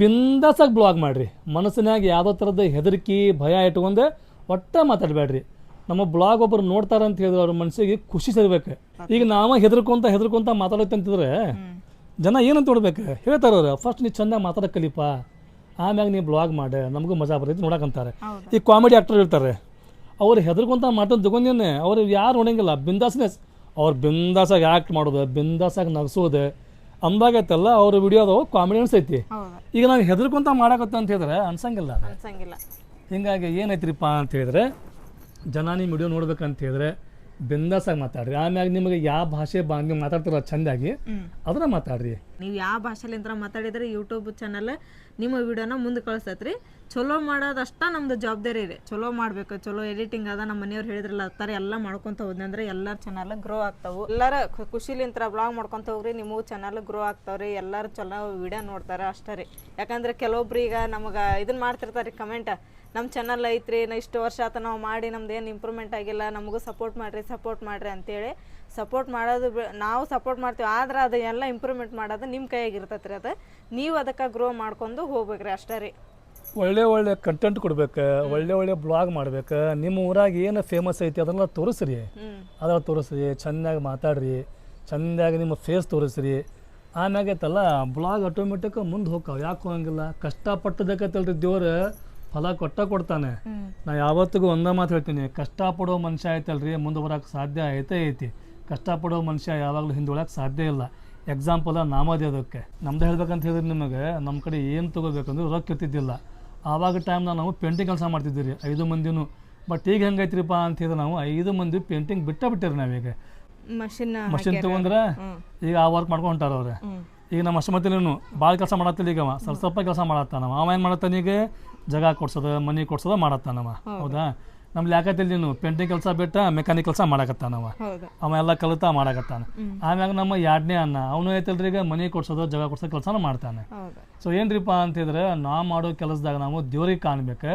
ಬಿಂದಾಸಾಗಿ ಬ್ಲಾಗ್ ಮಾಡಿರಿ. ಮನಸ್ಸಿನಾಗ ಯಾವುದೋ ಥರದ ಹೆದರಿಕೆ, ಭಯ ಇಟ್ಕೊಂಡೆ ಒಟ್ಟ ಮಾತಾಡಬೇಡ್ರಿ ನಮ್ಮ ಬ್ಲಾಗ್ ಒಬ್ಬರು ನೋಡ್ತಾರಂತ ಹೇಳಿದ್ರೆ ಅವ್ರ ಮನಸ್ಸಿಗೆ ಖುಷಿ ಸಿಗ್ಬೇಕು. ಈಗ ನಾವ ಹೆದರ್ಕೊಂತ ಹೆದರ್ಕೊಂತ ಮಾತಾಡತ್ತಂತಿದ್ರೆ ಜನ ಏನಂತ ನೋಡ್ಬೇಕು? ಹೇಳ್ತಾರ ಅವ್ರು ಫಸ್ಟ್ ನೀ ಚೆನ್ನಾಗಿ ಮಾತಾಡಕ್ಕೆ ಕಲಿಪ ಆಮ್ಯಾಗ ನೀ ಬ್ಲಾಗ್ ಮಾಡಿ ನಮಗೂ ಮಜಾ ಬರ್ತೈತಿ ನೋಡಕಂತಾರೆ ಈ ಕಾಮಿಡಿ ಆಕ್ಟರ್ ಇರ್ತಾರೆ ಅವ್ರು ಹೆದರ್ಕೊಂತ ಮಾಡೋದು ತಗೊಂಡೇನೆ ಅವ್ರು ಯಾರು ನೋಡಂಗಿಲ್ಲ ಬಿಂದಾಸ್ನೆಸ್. ಅವ್ರು ಬಿಂದಾಸಾಗಿ ಆ್ಯಕ್ಟ್ ಮಾಡೋದು ಬಿಂದಾಸಾಗಿ ನಗಿಸೋದು ಅಂದಾಗೈತಲ್ಲ ಅವ್ರ ವಿಡಿಯೋ ಅದಾವ ಕಾಮಿಡಿ ಅನ್ಸೈತಿ. ಈಗ ನಾವು ಹೆದರ್ಕೊಂತ ಮಾಡಕತ್ತ ಅಂತ ಹೇಳಿದ್ರೆ ಅನ್ಸಂಗಿಲ್ಲ ಹಿಂಗಾಗಿ ಏನೈತ್ರಿಪ್ಪ ಅಂತ ಹೇಳಿದ್ರೆ ಜನ ನಿಮ್ಮ ವಿಡಿಯೋ ನೋಡ್ಬೇಕಂತ ಹೇಳಿದ್ರೆ ಬಿಂದಾಸಾಗಿ ಮಾತಾಡ್ರಿ. ಆಮ್ಯಾಗ ನಿಮಗೆ ಯಾವ ಭಾಷೆ ಬಾ ನೀವು ಮಾತಾಡ್ತಾರ ಚಂದಾಗಿ ಅದನ್ನ ಮಾತಾಡ್ರಿ. ನೀವು ಯಾವ ಭಾಷೆಲಿಂದ ಮಾತಾಡಿದ್ರೆ ಯೂಟ್ಯೂಬ್ ಚಾನಲ್ ನಿಮ್ಮ ವಿಡಿಯೋನ ಮುಂದೆ ಕಳಿಸ್ತೈತ್ರಿ ಚಲೋ ಮಾಡೋದಷ್ಟ ನಮ್ದು ಜವಾಬ್ದಾರಿ ರೀ. ಚಲೋ ಮಾಡ್ಬೇಕು ಚಲೋ ಎಡಿಟಿಂಗ್ ಅದ. ನಮ್ಮ ಮನೆಯವ್ರು ಹೇಳಿದ್ರಲ್ಲ ಆ ಥರ ಎಲ್ಲ ಮಾಡ್ಕೊಂತ ಹೋದ್ನಂದ್ರೆ ಎಲ್ಲರ ಚಾನಲ್ ಗ್ರೋ ಆಗ್ತಾವು. ಎಲ್ಲರ ಖುಷಿಲಿಂತ ಖುಷಿಲಿಂತ್ರ ಬ್ಲಾಗ್ ಮಾಡ್ಕೊಂತ ಹೋಗ್ರಿ ನಿಮಗೂ ಚಾನಲ್ ಗ್ರೋ ಆಗ್ತಾವ್ರಿ. ಎಲ್ಲಾರು ಚಲೋ ವಿಡಿಯೋ ನೋಡ್ತಾರೆ ಅಷ್ಟೇ ರೀ. ಯಾಕಂದ್ರೆ ಕೆಲವೊಬ್ರು ಈಗ ನಮಗೆ ಇದನ್ನ ಮಾಡ್ತಿರ್ತಾರೆ ಕಮೆಂಟ್ ನಮ್ಮ ಚಾನಲ್ ಐತ್ರಿ ನಾ ಇಷ್ಟು ವರ್ಷ ಆತ ನಾವು ಮಾಡಿ ನಮ್ದು ಏನು ಇಂಪ್ರೂವ್ಮೆಂಟ್ ಆಗಿಲ್ಲ ನಮಗೂ ಸಪೋರ್ಟ್ ಮಾಡಿರಿ ಸಪೋರ್ಟ್ ಮಾಡಿರಿ ಅಂತೇಳಿ ಸಪೋರ್ಟ್ ಮಾಡೋದು ನಾವು ಸಪೋರ್ಟ್ ಮಾಡ್ತೀವಿ ಆದ್ರೆ ಅದು ಎಲ್ಲ ಇಂಪ್ರೂವ್ಮೆಂಟ್ ಮಾಡೋದು ನಿಮ್ಮ ಕೈಯಾಗಿರ್ತೈತೆ ರೀ ಅದು. ನೀವು ಅದಕ್ಕೆ ಗ್ರೋ ಮಾಡ್ಕೊಂಡು ಹೋಗ್ಬೇಕ್ರಿ ಅಷ್ಟೇ ರೀ. ಒಳ್ಳೆ ಒಳ್ಳೆ ಕಂಟೆಂಟ್ ಕೊಡ್ಬೇಕು ಒಳ್ಳೆ ಒಳ್ಳೆ ಬ್ಲಾಗ್ ಮಾಡ್ಬೇಕು ನಿಮ್ಮ ಊರಾಗ ಏನು ಫೇಮಸ್ ಐತಿ ಅದನ್ನೆಲ್ಲ ತೋರಿಸ್ರಿ. ಅದೆಲ್ಲ ತೋರಿಸ್ರಿ ಚೆಂದಾಗಿ ಮಾತಾಡ್ರಿ ಚೆಂದಾಗಿ ನಿಮ್ಮ ಫೇಸ್ ತೋರಿಸ್ರಿ. ಆಮ್ಯಾಗೈತಲ್ಲ ಬ್ಲಾಗ್ ಆಟೋಮೆಟಿಕ್ ಮುಂದೆ ಹೋಗ್ತಾವೆ ಯಾಕೆ ಹೋಗಂಗಿಲ್ಲ ಕಷ್ಟಪಟ್ಟದಕ್ಕೈತಲ್ರಿ ದೇವ್ರು. ಫಲ ಕೊಟ್ಟ ಕೊಡ್ತಾನೆ. ನಾ ಯಾವತ್ತಿಗೂ ಒಂದೇ ಮಾತು ಹೇಳ್ತೀನಿ ಕಷ್ಟಪಡೋ ಮನುಷ್ಯ ಐತಲ್ರಿ ಮುಂದೆ ಬರೋಕೆ ಸಾಧ್ಯ ಐತೆ ಐತಿ. ಕಷ್ಟಪಡೋ ಮನುಷ್ಯ ಯಾವಾಗಲೂ ಹಿಂದುಳಕ್ಕೆ ಸಾಧ್ಯ ಇಲ್ಲ. ಎಕ್ಸಾಂಪಲ್ ನಾಮದೇ ಅದಕ್ಕೆ. ನಮ್ದು ಹೇಳ್ಬೇಕಂತ ಹೇಳಿದ್ರೆ ನಿಮಗೆ ನಮ್ಮ ಕಡೆ ಏನು ತೊಗೋಬೇಕಂದ್ರೆ ರೊಕ್ಕ ಇರ್ತಿದ್ದಿಲ್ಲ. ಆವಾಗ ಟೈಮ್ನಾಗ ನಾವು ಪೇಂಟಿಂಗ್ ಕೆಲಸ ಮಾಡ್ತಿದ್ವಿ ರೀ ಐದು ಮಂದಿನೂ. ಬಟ್ ಈಗ ಹೆಂಗೈತ್ರಿಪ್ಪ ಅಂತ ಹೇಳಿದ್ರೆ ನಾವು ಐದು ಮಂದಿ ಪೇಂಟಿಂಗ್ ಬಿಟ್ಟ ಬಿಟ್ಟಿರಿ ನಾವೀಗ ಮಷಿನ್ ಮಷಿನ್ ತೊಗೊಂಡ್ರೆ ಈಗ ಆ ವರ್ಕ್ ಮಾಡ್ಕೊಂಡು ಹೊಂಟಾರ ಅವ್ರೆ. ಈಗ ನಮ್ಮ ಅಷ್ಟಮತ್ತಿನೂ ಭಾಳ ಕೆಲಸ ಮಾಡತ್ತಿಲ್ಲ ಈಗ ಅವ. ಸ್ವಲ್ಪ ಸ್ವಲ್ಪ ಕೆಲಸ ಮಾಡತ್ತಾನವ ಅವ ಏನು ಮಾಡತ್ತಾನ ಈಗ? ಜಾಗ ಕೊಡ್ಸೋದು ಮನೆ ಕೊಡ್ಸೋದು ಮಾಡತ್ತಾನವ. ಹೌದಾ. ನಮ್ಗೆ ಯಾಕತ್ತಿಲ್ಲ ನೀನು? ಪೇಂಟಿಂಗ್ ಕೆಲಸ ಬಿಟ್ಟ ಮೆಕ್ಯಾನಿಕ್ ಕೆಲಸ ಮಾಡಕತ್ತಾನವ. ಅವ ಎಲ್ಲ ಕಲಿತಾ ಮಾಡಕತ್ತಾನ. ಆಮ್ಯಾಗ ನಮ್ಮ ಎರಡನೇ ಅನ್ನ ಅವನು ಐತಲ್ರಿ ಈಗ ಮನೆ ಕೊಡ್ಸೋದು ಜಾಗ ಕೊಡ್ಸೋ ಕೆಲಸನ ಮಾಡ್ತಾನೆ. ಸೊ ಏನ್ರಿಪ್ಪ ಅಂತಿದ್ರೆ ನಾ ಮಾಡೋ ಕೆಲಸದಾಗ ನಾವು ದೇವ್ರಿಗೆ ಕಾಣ್ಬೇಕು.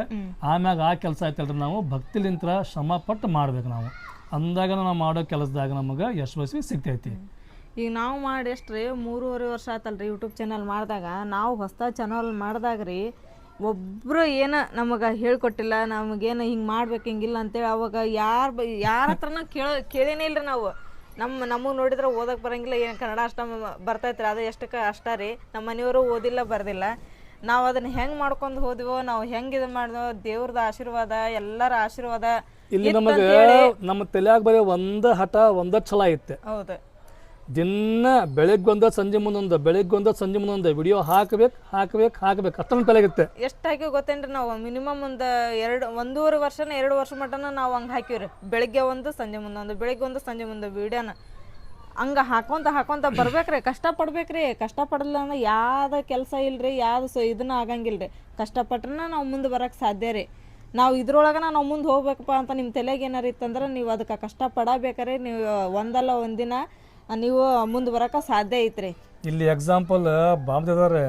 ಆಮ್ಯಾಗ ಆ ಕೆಲಸ ಐತಲ್ರಿ ನಾವು ಭಕ್ತಿಲಿಂತ್ರ ಶ್ರಮ ಪಟ್ಟು ಮಾಡ್ಬೇಕು ನಾವು. ಅಂದಾಗ ನಾವು ಮಾಡೋ ಕೆಲಸದಾಗ ನಮಗೆ ಯಶಸ್ವಿ ಸಿಗ್ತೈತಿ. ಈಗ ನಾವು ಮಾಡಿ ಎಷ್ಟು ರೀ ಮೂರುವರೆ ವರ್ಷ ಆತಲ್ರಿ ಯೂಟ್ಯೂಬ್ ಚಾನಲ್ ಮಾಡಿದಾಗ. ನಾವು ಹೊಸ ಚಾನಲ್ ಮಾಡಿದಾಗ ರೀ ಒಬ್ಬರು ಏನ ನಮಗೆ ಹೇಳ್ಕೊಟ್ಟಿಲ್ಲ ನಮಗೇನು ಹಿಂಗೆ ಮಾಡ್ಬೇಕು ಹಿಂಗಿಲ್ಲ ಅಂತೇಳಿ ಅವಾಗ ಯಾರ ಬ ಯಾರ ಹತ್ರನ ಕೇಳ ಕೇಳೇನೇ ಇಲ್ರಿ ನಾವು. ನಮ್ಮ ನಮಗೆ ನೋಡಿದ್ರೆ ಓದಕ್ಕೆ ಬರಂಗಿಲ್ಲ ಏನು ಕನ್ನಡ ಅಷ್ಟ ಬರ್ತೈತೆ ಬರ್ತೈತ್ರಿ ಅದು ಎಷ್ಟಕ್ಕೆ ಅಷ್ಟ ರೀ. ನಮ್ಮ ಮನೆಯವರು ಓದಿಲ್ಲ ಬರ್ದಿಲ್ಲ. ನಾವು ಅದನ್ನ ಹೆಂಗ್ ಮಾಡ್ಕೊಂಡು ಹೋದ್ವೋ ನಾವು ಹೆಂಗ್ ಇದು ಮಾಡಿದ್ವೋ ದೇವ್ರದ ಆಶೀರ್ವಾದ ಎಲ್ಲರ ಆಶೀರ್ವಾದ ಇಲ್ಲಿ ನಮಗೆ ನಮ್ಮ ತಲೆಯಾಗ ಬರೀ ಒಂದ ಹಠ ಒಂದ ಛಲ ಐತೆ. ಹೌದು. ದಿನ ಬೆಳಗ್ಗೊಂದ ಸಂಜೆ ಮುಂದೊಂದು ಬೆಳಗ್ಗೊಂದ ಸಂಜೆ ಮುಂದೊಂದು ವಿಡಿಯೋ ಹಾಕ್ಬೇಕು ಹಾಕ್ಬೇಕು ಹಾಕ್ಬೇಕು. ಅಷ್ಟೊಂದು ತಲೆಗಿತ್ತೆ ಎಷ್ಟು ಹಾಕಿವಿ ಗೊತ್ತೇನ್ರಿ ನಾವು ಮಿನಿಮಮ್ ಒಂದು ಎರಡು, ಒಂದೂವರೆ ವರ್ಷನ, ಎರಡು ವರ್ಷ ಮಟನ ನಾವು ಹಂಗೆ ಹಾಕಿವ್ರಿ ಬೆಳಗ್ಗೆ ಒಂದು, ಸಂಜೆ ಮುಂದೊಂದು ಬೆಳಗ್ಗೆ ಒಂದು, ಸಂಜೆ ಮುಂದೆ ವಿಡಿಯೋನ. ಹಂಗೆ ಹಾಕೊಂತ ಹಾಕೊಂತ ಬರ್ಬೇಕ್ರಿ. ಕಷ್ಟ ಪಡ್ಬೇಕ್ರಿ ಕಷ್ಟ ಪಡಲಿಲ್ಲ ಅಂದ್ರೆ ಯಾವ್ದು ಕೆಲಸ ಇಲ್ರಿ, ಯಾವ್ದು ಸೊ ಇದನ್ನ ಆಗಂಗಿಲ್ರಿ. ಕಷ್ಟಪಟ್ರನ ನಾವು ಮುಂದೆ ಬರಕ್ಕೆ ಸಾಧ್ಯ ರೀ. ನಾವು ಇದ್ರೊಳಗನ ನಾವು ಮುಂದೆ ಹೋಗ್ಬೇಕಪ್ಪ ಅಂತ ನಿಮ್ಮ ತಲೆಗೆ ಏನಾರು ಇತ್ತಂದ್ರೆ ನೀವು ಅದಕ್ಕೆ ಕಷ್ಟ ಪಡಬೇಕಾರೆ ನೀವು ಒಂದಲ್ಲ ಒಂದಿನ ನೀವು ಮುಂದೆ ಬರಕ ಸಾಧ್ಯ ಐತ್ರಿ. ಇಲ್ಲಿ ಎಕ್ಸಾಂಪಲ್ ಬಾಂಬ್ ಅದಾರೆ.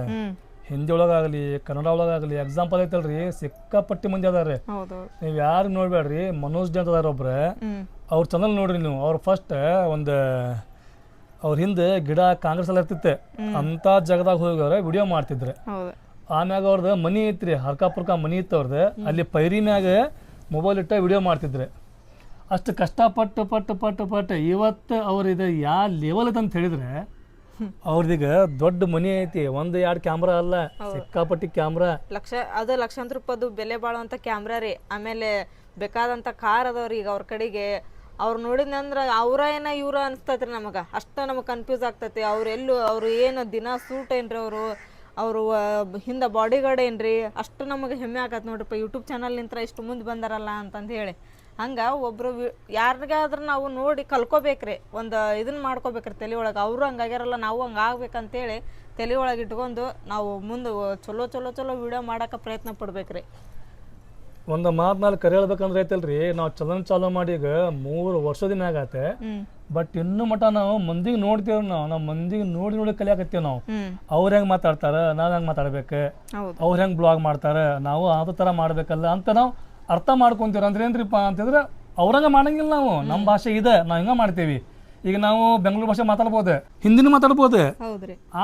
ಹಿಂದಿ ಒಳಗಾಗಲಿ ಕನ್ನಡ ಒಳಗಾಗಲಿ ಎಕ್ಸಾಂಪಲ್ ಐತಲ್ರಿ ಸಿಕ್ಕಾಪಟ್ಟಿ ಮಂದಿ ಅದಾರೆ. ನೀವು ಯಾರು ನೋಡ್ಬೇಡ್ರಿ ಮನೋಜ್ ಅಂತ ಅದಾರ ಒಬ್ರೆ. ಅವ್ರ ಚಾನಲ್ ನೋಡ್ರಿ ನೀವು ಅವ್ರು ಫಸ್ಟ್ ಒಂದು ಅವ್ರ ಹಿಂದೆ ಗಿಡ ಕಾಂಗ್ರೆಸ್ ಅಲ್ಲಿ ಇರ್ತಿತ್ತೆ. ಅಂತ ಜಾಗದಾಗ ಹೋಗಿ ವಿಡಿಯೋ ಮಾಡ್ತಿದ್ರೆ. ಆಮ್ಯಾಗ ಅವ್ರದ್ದು ಮನಿ ಐತ್ರಿ ಹರ್ಕಾಪುರ್ಕ ಮನಿ ಇತ್ತು ಅವ್ರದ್ದು ಅಲ್ಲಿ ಪೈರಿ ಮ್ಯಾಗ ಮೊಬೈಲ್ ಇಟ್ಟ ವಿಡಿಯೋ ಮಾಡ್ತಿದ್ರೆ. ಅಷ್ಟು ಕಷ್ಟಪಟ್ಟು ಪಟ್ಟು ಪಟ್ಟು ಪಟ್ಟು ಇವತ್ತು ಅವ್ರಿದು ಯಾವ ಲೆವೆಲ್ ಅಂತ ಹೇಳಿದ್ರೆ ಅವ್ರದೀಗ ದೊಡ್ಡ ಮನಿ ಐತಿ ಒಂದು ಎರಡು ಕ್ಯಾಮ್ರಾ ಅಲ್ಲ ಸಿಕ್ಕಾಪಟ್ಟಿ ಕ್ಯಾಮ್ರಾ ಲಕ್ಷ ಅದು ಲಕ್ಷಾಂತರ ರೂಪಾಯಿ ಬೆಲೆ ಬಾಳುವಂತ ಕ್ಯಾಮ್ರಾ ರೀ. ಆಮೇಲೆ ಬೇಕಾದಂತ ಕಾರ್ ಅದಾವ್ರಿ ಈಗ ಅವ್ರ ಕಡೆಗೆ. ಅವ್ರು ನೋಡಿದ್ನಂದ್ರೆ ಅವ್ರ ಏನ ಇವ್ರ ಅನ್ಸ್ತತ್ರಿ ನಮಗ. ಅಷ್ಟ ನಮಗ್ ಕನ್ಫ್ಯೂಸ್ ಆಗ್ತೈತಿ. ಅವ್ರ ಎಲ್ಲೂ ಅವ್ರು ಏನು ದಿನ ಸೂಟ್ ಏನ್ರಿ ಅವರು? ಅವರು ಹಿಂದೆ ಬಾಡಿ ಗಾರ್ಡ್ ಏನ್ರಿ? ಅಷ್ಟು ನಮಗೆ ಹೆಮ್ಮೆ ಆಗತ್ ನೋಡ್ರಿ ಯೂಟ್ಯೂಬ್ ಚಾನಲ್ ನಿಂತ್ರ ಇಷ್ಟು ಮುಂದೆ ಬಂದಾರಲ್ಲ ಅಂತಂದು ಹೇಳಿ. ಹಂಗೆ ಒಬ್ಬರು ಯಾರಿಗಾದ್ರೂ ನಾವು ನೋಡಿ ಕಲ್ಕೋಬೇಕ್ರಿ. ಒಂದು ಇದನ್ನ ಮಾಡ್ಕೋಬೇಕ್ರಿ ತಲೆ ಒಳಗೆ. ಅವರು ಹಂಗಾಗ್ಯಾರಲ್ಲ ನಾವು ಹಂಗೆ ಆಗ್ಬೇಕಂತೇಳಿ ತಲೆ ಒಳಗೆ ಇಟ್ಕೊಂಡು ನಾವು ಮುಂದೆ ಚಲೋ ಚಲೋ ಚಲೋ ವಿಡಿಯೋ ಮಾಡಕ್ಕೆ ಪ್ರಯತ್ನ ಪಡ್ಬೇಕ್ರಿ. ಒಂದು ಮಾತು ಮೇಲೆ ಕರೆ ಹೇಳ್ಬೇಕಂದ್ರೆ ಐತಲ್ರಿ. ನಾವು ಚಲನ್ ಚಾಲೂ ಮಾಡಿ ಈಗ ಮೂರು ವರ್ಷದ ಮ್ಯಾಗ ಆತೆ ಹ್ಮ್. ಬಟ್ ಇನ್ನು ಮಟ ನಾವು ಮಂದಿಗೆ ನೋಡ್ತೇವ್ ನಾವು. ನಾವು ಮಂದಿಗೆ ನೋಡಿ ನೋಡಿ ಕಲಿಯಾಕತ್ತೇವ್ ನಾವು. ಅವ್ರ ಹೆಂಗ್ ಮಾತಾಡ್ತಾರ ನಾವು ಹೆಂಗೆ ಮಾತಾಡ್ಬೇಕು? ಅವ್ರು ಹೆಂಗೆ ಬ್ಲಾಗ್ ಮಾಡ್ತಾರ? ನಾವು ಅದ ಥರ ಮಾಡ್ಬೇಕಲ್ಲ ಅಂತ ನಾವು ಅರ್ಥ ಮಾಡ್ಕೊಂತೀವಿ ಅಂದ್ರೆ ಏನ್ರಿಪ್ಪ ಅಂತಂದ್ರೆ ಅವ್ರಂಗೆ ಮಾಡಂಗಿಲ್ಲ ನಾವು. ನಮ್ಮ ಭಾಷೆ ಇದೆ ನಾವು ಹಿಂಗೆ ಮಾಡ್ತೀವಿ? ಈಗ ನಾವು ಬೆಂಗಳೂರು ಭಾಷೆ ಮಾತಾಡ್ಬೋದು? ಹಿಂದಿನ ಮಾತಾಡ್ಬೋದು?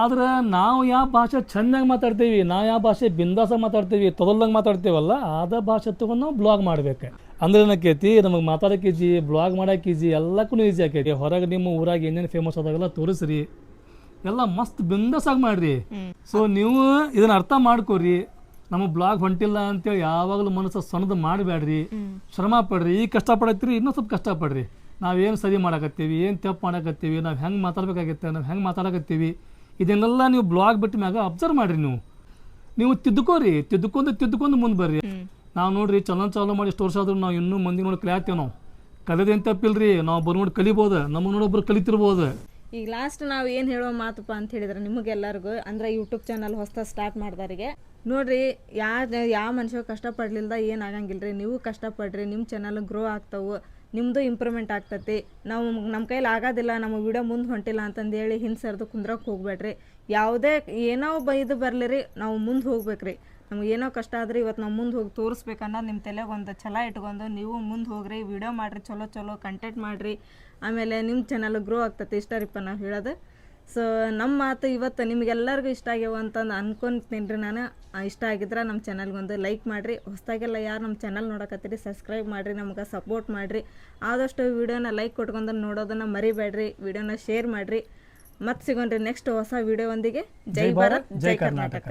ಆದ್ರೆ ನಾವು ಯಾವ ಭಾಷೆ ಚೆನ್ನಾಗಿ ಮಾತಾಡ್ತೀವಿ ನಾವು ಯಾವ ಭಾಷೆ ಬಿಂದಾಸ ಮಾತಾಡ್ತೀವಿ ತೊದಲ್ದಂಗೆ ಮಾತಾಡ್ತೀವಲ್ಲ ಅದ ಭಾಷೆ ತಗೊಂಡು ನಾವು ಬ್ಲಾಗ್ ಮಾಡ್ಬೇಕು. ಅಂದ್ರೆ ಏನಕ್ಕೈತಿ ನಮಗೆ ಮಾತಾಡಕ್ಕೆ ಈಜಿ ಬ್ಲಾಗ್ ಮಾಡಕ್ಕೆ ಈಜಿ ಎಲ್ಲಕ್ಕೂ ಈಜಿ ಆಕೈತಿ. ಹೊರಗೆ ನಿಮ್ಮ ಊರಾಗ ಏನೇನು ಫೇಮಸ್ ಅದಾವೆಲ್ಲ ತೋರಿಸ್ರಿ. ಎಲ್ಲ ಮಸ್ತ್ ಬಿಂದಾಸಾಗಿ ಮಾಡ್ರಿ. ಸೊ ನೀವು ಇದನ್ನ ಅರ್ಥ ಮಾಡ್ಕೋರಿ. ನಮ್ಮ ಬ್ಲಾಗ್ ಹೊಂಟಿಲ್ಲ ಅಂತೇಳಿ ಯಾವಾಗಲೂ ಮನಸ್ಸು ಸಣ್ಣದು ಮಾಡಬೇಡ್ರಿ. ಶ್ರಮ ಪಡ್ರಿ. ಈಗ ಕಷ್ಟಪಡತ್ತೀರಿ ಇನ್ನೂ ಸ್ವಲ್ಪ ಕಷ್ಟಪಡ್ರಿ. ನಾವೇನು ಸರಿ ಮಾಡಕತ್ತೀವಿ ಏನು ತಪ್ಪು ಮಾಡಕತ್ತೀವಿ ನಾವು ಹೆಂಗೆ ಮಾತಾಡ್ಬೇಕಾಗತ್ತೆ ನಾವು ಹೆಂಗೆ ಮಾತಾಡಕತ್ತೀವಿ ಇದನ್ನೆಲ್ಲ ನೀವು ಬ್ಲಾಗ್ ಬಿಟ್ಟ ಮ್ಯಾಗ ಅಬ್ಸರ್ವ್ ಮಾಡ್ರಿ ನೀವು. ನೀವು ತಿದ್ದುಕೋರಿ ತಿದ್ದುಕೊಂಡು ತಿದ್ದುಕೊಂಡು ಮುಂದೆ ಬರ್ರಿ. ನಾವು ನೋಡ್ರಿ ಚಲನ ಚಾಲೂ ಮಾಡಿ ಸ್ಟೋರ್ಸ್ ಆದ್ರೂ ನಾವು ಇನ್ನೂ ಮಂದಿ ನೋಡಿ ಕಲಿಯತ್ತೇವೆ ನಾವು. ಕಲಿಯೋದೇನು ರೀ ನಾವು ಬರ್ ನೋಡಿ ಕಲಿಬೋದು ನಮಗೆ ನೋಡೊಬ್ರು ಕಲಿತಿರ್ಬೋದು. ಈಗ ಲಾಸ್ಟ್ ನಾವು ಏನು ಹೇಳೋ ಮಾತಪ್ಪ ಅಂತ ಹೇಳಿದ್ರೆ ನಿಮಗೆಲ್ಲರಿಗೂ, ಅಂದರೆ ಯೂಟ್ಯೂಬ್ ಚಾನಲ್ ಹೊಸ ಸ್ಟಾರ್ಟ್ ಮಾಡ್ದಾರಿಗೆ, ನೋಡ್ರಿ ಯಾ ಯಾವ ಮನುಷ್ಯ ಕಷ್ಟಪಡ್ಲಿಲ್ದ ಏನು ಆಗಂಗಿಲ್ಲ ರೀ ನೀವು ಕಷ್ಟಪಡ್ರಿ ನಿಮ್ಮ ಚಾನಲ್ ಗ್ರೋ ಆಗ್ತಾವು ನಿಮ್ಮದು ಇಂಪ್ರೂವ್ಮೆಂಟ್ ಆಗ್ತತಿ. ನಾವು ನಮ್ಮ ಕೈಲಿ ಆಗೋದಿಲ್ಲ, ನಮ್ಮ ವಿಡಿಯೋ ಮುಂದೆ ಹೊಂಟಿಲ್ಲ ಅಂತಂದೇಳಿ ಹಿಂದೆ ಸರ್ದು ಕುಂದ್ರಕ್ಕೆ ಹೋಗ್ಬೇಡ್ರಿ. ಯಾವುದೇ ಏನೋ ಬೈದು ಬರಲಿ ರೀ ನಾವು ಮುಂದೆ ಹೋಗ್ಬೇಕ್ರಿ. ನಮ್ಗೆ ಏನೋ ಕಷ್ಟ ಆದ್ರೆ ಇವತ್ತು ನಾವು ಮುಂದೆ ಹೋಗಿ ತೋರಿಸ್ಬೇಕನ್ನೋದು ನಿಮ್ಮ ತಲೆಗೆ ಒಂದು ಛಲ ಇಟ್ಕೊಂಡು ನೀವು ಮುಂದೆ ಹೋಗ್ರಿ ವಿಡಿಯೋ ಮಾಡಿರಿ, ಚಲೋ ಚಲೋ ಕಂಟೆಂಟ್ ಮಾಡಿರಿ. ಆಮೇಲೆ ನಿಮ್ಮ ಚಾನಲ್ ಗ್ರೋ ಆಗ್ತೈತೆ ಇಷ್ಟ ರೀಪ್ಪ ನಾವು ಹೇಳೋದು. ಸೊ ನಮ್ಮ ಮಾತು ಇವತ್ತು ನಿಮಗೆಲ್ಲರಿಗೂ ಇಷ್ಟ ಆಗ್ಯಾವ ಅಂತಂದು ಅನ್ಕೊಂತೀನಿ ರೀ ನಾನು. ಇಷ್ಟ ಆಗಿದ್ರೆ ನಮ್ಮ ಚಾನಲ್ಗೊಂದು ಲೈಕ್ ಮಾಡಿರಿ. ಹೊಸ್ದಾಗೆಲ್ಲ ಯಾರು ನಮ್ಮ ಚಾನಲ್ ನೋಡಕತ್ತೀರಿ ಸಬ್ಸ್ಕ್ರೈಬ್ ಮಾಡಿರಿ ನಮ್ಗೆ ಸಪೋರ್ಟ್ ಮಾಡಿರಿ. ಆದಷ್ಟು ವಿಡಿಯೋನ ಲೈಕ್ ಕೊಟ್ಕೊಂಡು ನೋಡೋದನ್ನು ಮರಿಬೇಡ್ರಿ ವಿಡಿಯೋನ ಶೇರ್ ಮಾಡಿರಿ. ಮತ್ತೆ ಸಿಗೋಣ್ರಿ ನೆಕ್ಸ್ಟ್ ಹೊಸ ವೀಡಿಯೋ ಒಂದಿಗೆ. ಜೈ ಭಾರತ್ ಜೈ ಕರ್ನಾಟಕ.